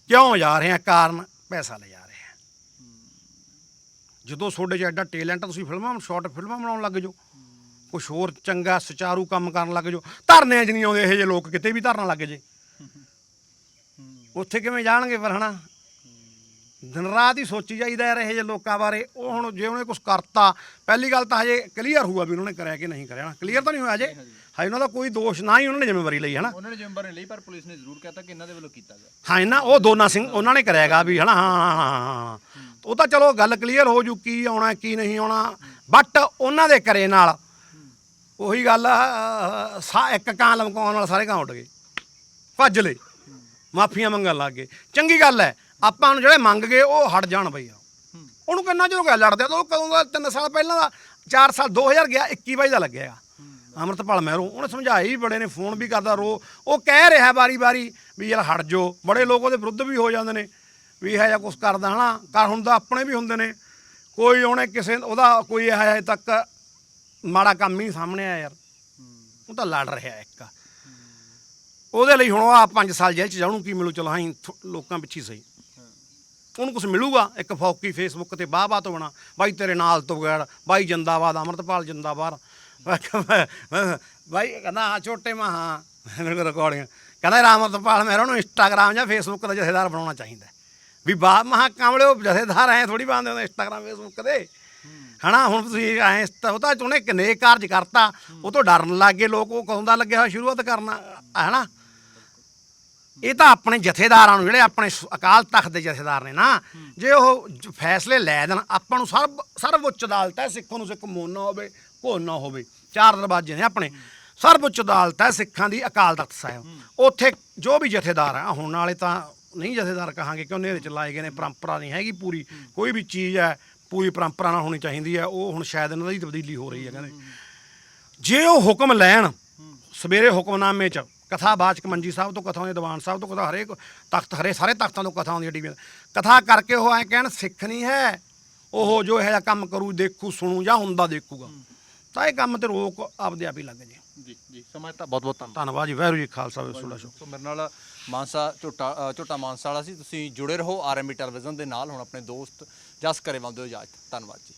Speaker 1: ਕਿਉਂ ਜਾ ਰਹੇ ਆ ਕਾਰਨ ਪੈਸਾ ਲੈ ਜਾ ਰਹੇ ਆ ਜਦੋਂ ਤੁਹਾਡੇ 'ਚ ਐਡਾ ਟੈਲੈਂਟ ਤੁਸੀਂ ਫਿਲਮਾਂ, ਸ਼ਾਰਟ ਫਿਲਮਾਂ ਬਣਾਉਣ ਲੱਗ ਜਾਓ। ਕੁਛ ਹੋਰ ਚੰਗਾ, ਸੁਚਾਰੂ ਕੰਮ ਕਰਨ ਲੱਗ ਜਾਓ। ਧਰਨਿਆਂ 'ਚ ਨਹੀਂ ਆਉਂਦੇ ਇਹੋ ਜਿਹੇ ਲੋਕ, ਕਿਤੇ ਵੀ ਧਰਨਾ ਲੱਗ ਜੇ। ਉੱਥੇ ਕਿਵੇਂ ਜਾਣਗੇ ਫਿਰ ਹਨਾ? ਦਿਨ ਰਾਤ ਹੀ ਸੋਚੀ ਜਾਈਦਾ ਯਾਰ ਇਹੋ ਜਿਹੇ ਲੋਕਾਂ ਬਾਰੇ। ਉਹ ਹੁਣ ਜੇ ਉਹਨੇ ਕੁਝ ਕਰਤਾ ਪਹਿਲੀ ਗੱਲ ਤਾਂ ਹਜੇ ਕਲੀਅਰ ਹੋਊਗਾ ਵੀ ਉਹਨਾਂ ਨੇ ਕਰਿਆ ਕਿ ਨਹੀਂ ਕਰਿਆ ਕਲੀਅਰ ਤਾਂ ਨਹੀਂ ਹੋਇਆ ਹਜੇ। ਹਜੇ ਉਹਨਾਂ ਦਾ ਕੋਈ ਦੋਸ਼ ਨਾ ਹੀ ਉਹਨਾਂ ਨੇ ਜ਼ਿੰਮੇਵਾਰੀ ਲਈ ਹਨਾ?
Speaker 2: ਉਹਨਾਂ ਨੇ ਜ਼ਿੰਮੇਵਾਰੀ ਲਈ ਪਰ ਪੁਲਿਸ ਨੇ ਜ਼ਰੂਰ ਕਹਿਤਾ ਕਿ ਇਹਨਾਂ ਦੇ ਵੱਲੋਂ ਕੀਤਾ ਗਿਆ
Speaker 1: ਹਾਂ ਇਹਨਾਂ ਉਹ ਦੋਨਾ ਸਿੰਘ ਉਹਨਾਂ ਨੇ ਕਰਿਆਗਾ ਵੀ ਹਨਾ? ਹਾਂ ਹਾਂ ਹਾਂ, ਹਾਂ ਉਹ ਤਾਂ ਚਲੋ ਗੱਲ ਕਲੀਅਰ ਹੋ ਜੂ ਕੀ ਆਉਣਾ ਕੀ ਨਹੀਂ ਆਉਣਾ। ਬਟ ਉਹਨਾਂ ਦੇ ਕਰੇ ਨਾਲ ਉਹੀ ਗੱਲ ਇੱਕ ਕਾਂ ਲਮਕਾਉਣ ਨਾਲ ਸਾਰੇ ਕਾਂ ਉੱਡ ਗਏ। ਭੱਜ ਲਏ। ਮਾਫੀਆਂ ਮੰਗਣ ਲੱਗ ਗਏ। ਚੰਗੀ ਗੱਲ ਹੈ ਆਪਾਂ ਨੂੰ ਜਿਹੜੇ ਮੰਗ ਗਏ ਉਹ ਹਟ ਜਾਣ ਬਈ ਉਹਨੂੰ ਕਿੰਨਾ ਚਿਰ ਹੋ ਗਿਆ ਲੜਦੇ ਆ? ਤਾਂ ਉਹ ਕਦੋਂ ਦਾ? 3 ਸਾਲ ਪਹਿਲਾਂ ਦਾ 4 ਸਾਲ 2000 ਗਿਆ 21 ਬਾਈ ਦਾ ਲੱਗਿਆ। ਅਮਰਤਪਾਲ ਮਹਿਰੋਂ ਉਹਨੇ ਸਮਝਾਈ ਵੀ ਬੜੇ ਨੇ ਫੋਨ ਵੀ ਕਰਦਾ ਰੋ। ਉਹ ਕਹਿ ਰਿਹਾ ਵਾਰੀ-ਵਾਰੀ ਵੀ ਯਾਰ ਹਟ ਜੋ ਬੜੇ ਲੋਕ ਉਹਦੇ ਵਿਰੁੱਧ ਵੀ ਹੋ ਜਾਂਦੇ ਨੇ ਵੀ ਇਹ ਜਿਹਾ ਕੁਝ ਕਰਦਾ ਹਨਾ? ਕਰ ਹੁੰਦਾ ਆਪਣੇ ਵੀ ਹੁੰਦੇ ਨੇ। ਕੋਈ ਉਹਨੇ ਕਿਸੇ ਉਹਦਾ ਕੋਈ ਇਹ ਹਜੇ ਤੱਕ ਮਾੜਾ ਕੰਮ ਹੀ ਸਾਹਮਣੇ ਆਇਆ ਯਾਰ। ਉਹ ਤਾਂ ਲੜ ਰਿਹਾ ਇੱਕ। ਉਹਦੇ ਲਈ ਹੁਣ ਉਹ ਆ 5 ਸਾਲ ਜੇਲ੍ਹ ਚ ਜਾਣੂ ਕੀ ਮਿਲੂ? ਚਲੋ ਹਾਂ ਲੋਕਾਂ ਪਿੱਛੇ ਸਹੀ। ਉਹਨੂੰ ਕੁਝ ਮਿਲੂਗਾ? ਇੱਕ ਫੌਕੀ ਫੇਸਬੁੱਕ ਤੇ ਵਾਹ ਵਾਹ ਤੋਂ ਬਣਾ। ਬਾਈ ਤੇਰੇ ਨਾਲ ਤੋਂ ਬਗੈਰ, ਬਾਈ ਜਿੰਦਾਬਾਦ, ਅਮਰਤਪਾਲ ਜਿੰਦਾਬਾਦ। ਮੈਂ ਬਾਈ ਕਹਿੰਦਾ, ਹਾਂ, ਛੋਟੇ ਮਾ, ਹਾਂ। ਮੇਰੇ ਕੋਲ ਰਿਕਾਰਡਿੰਗ ਕਹਿੰਦਾ ਯਾਰ ਅਮਰਤਪਾਲ ਮੇਰਾ ਉਹਨੂੰ ਇੰਸਟਾਗ੍ਰਾਮ ਜਾਂ ਫੇਸਬੁੱਕ ਦਾ ਜਥੇਦਾਰ ਬਣਾਉਣਾ ਚਾਹੀਦਾ। ਵੀ ਬਾ ਮਹਾ ਕਾਮਲੇ ਉਹ ਜਥੇਦਾਰ ਐ ਥੋੜੀ ਬਣਦੇ ਹੁੰਦੇ ਇੰਸਟਾਗ੍ਰਾਮ ਫੇਸਬੁੱਕ ਦੇ ਹਨਾ, ਹੁਣ ਤੁਸੀਂ ਐ ਉਹ ਤਾਂ ਉਹਨੇ ਕਿੰਨੇ ਕਾਰਜ ਕਰਤਾ। ਉਹ ਤੋਂ ਡਰਨ ਲੱਗ ਗਏ ਲੋਕ, ਉਹ ਕਦੋਂ ਦਾ ਲੱਗਿਆ ਹੋਇਆ ਸ਼ੁਰੂਆਤ ਕਰਨਾ, ਹਨਾ? ਇਹ ਤਾਂ ਆਪਣੇ ਜਥੇਦਾਰਾਂ ਨੂੰ ਜਿਹੜੇ ਆਪਣੇ ਸ- ਅਕਾਲ ਤਖਤ ਦੇ ਜਥੇਦਾਰ ਨੇ ਨਾ, ਜੇ ਉਹ ਜ- ਫੈਸਲੇ ਲੈ ਦੇਣ, ਆਪਾਂ ਨੂੰ ਸਰਵ ਸਰਵਉੱਚ ਅਦਾਲਤ ਹੈ, ਸਿੱਖਾਂ ਨੂੰ ਸਿੱਖ ਮੋਨਾ ਹੋਵੇ ਕੋਨਾ ਹੋਵੇ, ਚਾਰ ਦਰਵਾਜ਼ੇ ਨੇ ਆਪਣੇ। ਸਰਵਉੱਚ ਅਦਾਲਤ ਹੈ ਸਿੱਖਾਂ ਦੀ ਅਕਾਲ ਤਖਤ ਸਾਹਿਬ। ਉੱਥੇ ਜੋ ਵੀ ਜਥੇਦਾਰ ਆ, ਹੁਣ ਵਾਲੇ ਤਾਂ ਨਹੀਂ ਜਥੇਦਾਰ ਕਹਾਂਗੇ ਕਿ ਉਹ ਉਹਨੇ ਚ ਲਾਏ ਗਏ ਨੇ, ਪਰੰਪਰਾ ਨਹੀਂ ਹੈਗੀ ਪੂਰੀ। ਕੋਈ ਵੀ ਚੀਜ਼ ਹੈ, ਪੂਰੀ ਪਰੰਪਰਾ ਨਾਲ ਹੋਣੀ ਚਾਹੀਦੀ ਹੈ, ਉਹ ਹੁਣ ਸ਼ਾਇਦ ਇਹਨਾਂ ਦੀ ਤਬਦੀਲੀ ਹੋ ਰਹੀ ਹੈ ਕਹਿੰਦੇ। ਜੇ ਉਹ ਹੁਕਮ ਲੈਣ, ਸਵੇਰੇ ਹੁਕਮਨਾਮੇ ਚ ਕਥਾਵਾਚਕ ਮੰਜੀ ਸਾਹਿਬ ਤੋਂ ਕਥਾ ਆਉਂਦੀ ਦੀਵਾਨ ਸਾਹਿਬ ਤੋਂ ਕਥਾ ਹਰੇਕ ਤਖਤ ਹਰੇ ਸਾਰੇ ਤਖਤਾਂ ਤੋਂ ਕਥਾ ਆਉਂਦੀ ਟੀਵੀ ਕਥਾ ਕਰਕੇ ਉਹ ਐ ਕਹਿਣ ਸਿੱਖ ਨਹੀਂ ਹੈ ਉਹ ਜੋ ਇਹੋ ਜਿਹਾ ਕੰਮ ਕਰੂ ਦੇਖੂ ਸੁਣੂ ਜਾਂ ਹੁੰਦਾ ਦੇਖੂਗਾ। ਤਾਂ ਇਹ ਕੰਮ ਤੇ ਰੋਕ ਆਪਦੇ ਆਪ ਹੀ ਲੱਗ ਜੇ।
Speaker 2: ਜੀ ਜੀ ਸਮਾਂ ਤਾਂ ਬਹੁਤ ਬਹੁਤ ਧੰਨਵਾਦ।
Speaker 1: ਜੀ ਵਾਹਿਗੁਰੂ ਜੀ ਖਾਲਸਾ ਵਾਹਿਗੁਰੂ
Speaker 2: ਸੋ ਮੇਰੇ ਨਾਲ ਮਾਨਸਾ ਝੋਟਾ ਝੋਟਾ ਮਾਨਸਾ ਵਾਲਾ ਸੀ ਤੁਸੀਂ ਜੁੜੇ ਰਹੋ ਆਰਐਮਬੀ ਟੈਲੀਵਿਜ਼ਨ ਦੇ ਨਾਲ ਹੁਣ ਆਪਣੇ ਦੋਸਤ ਜਸ ਕਰੇ ਵੱਲ ਦਿਓ ਇਜਾਜ਼ਤ। ਧੰਨਵਾਦ ਜੀ।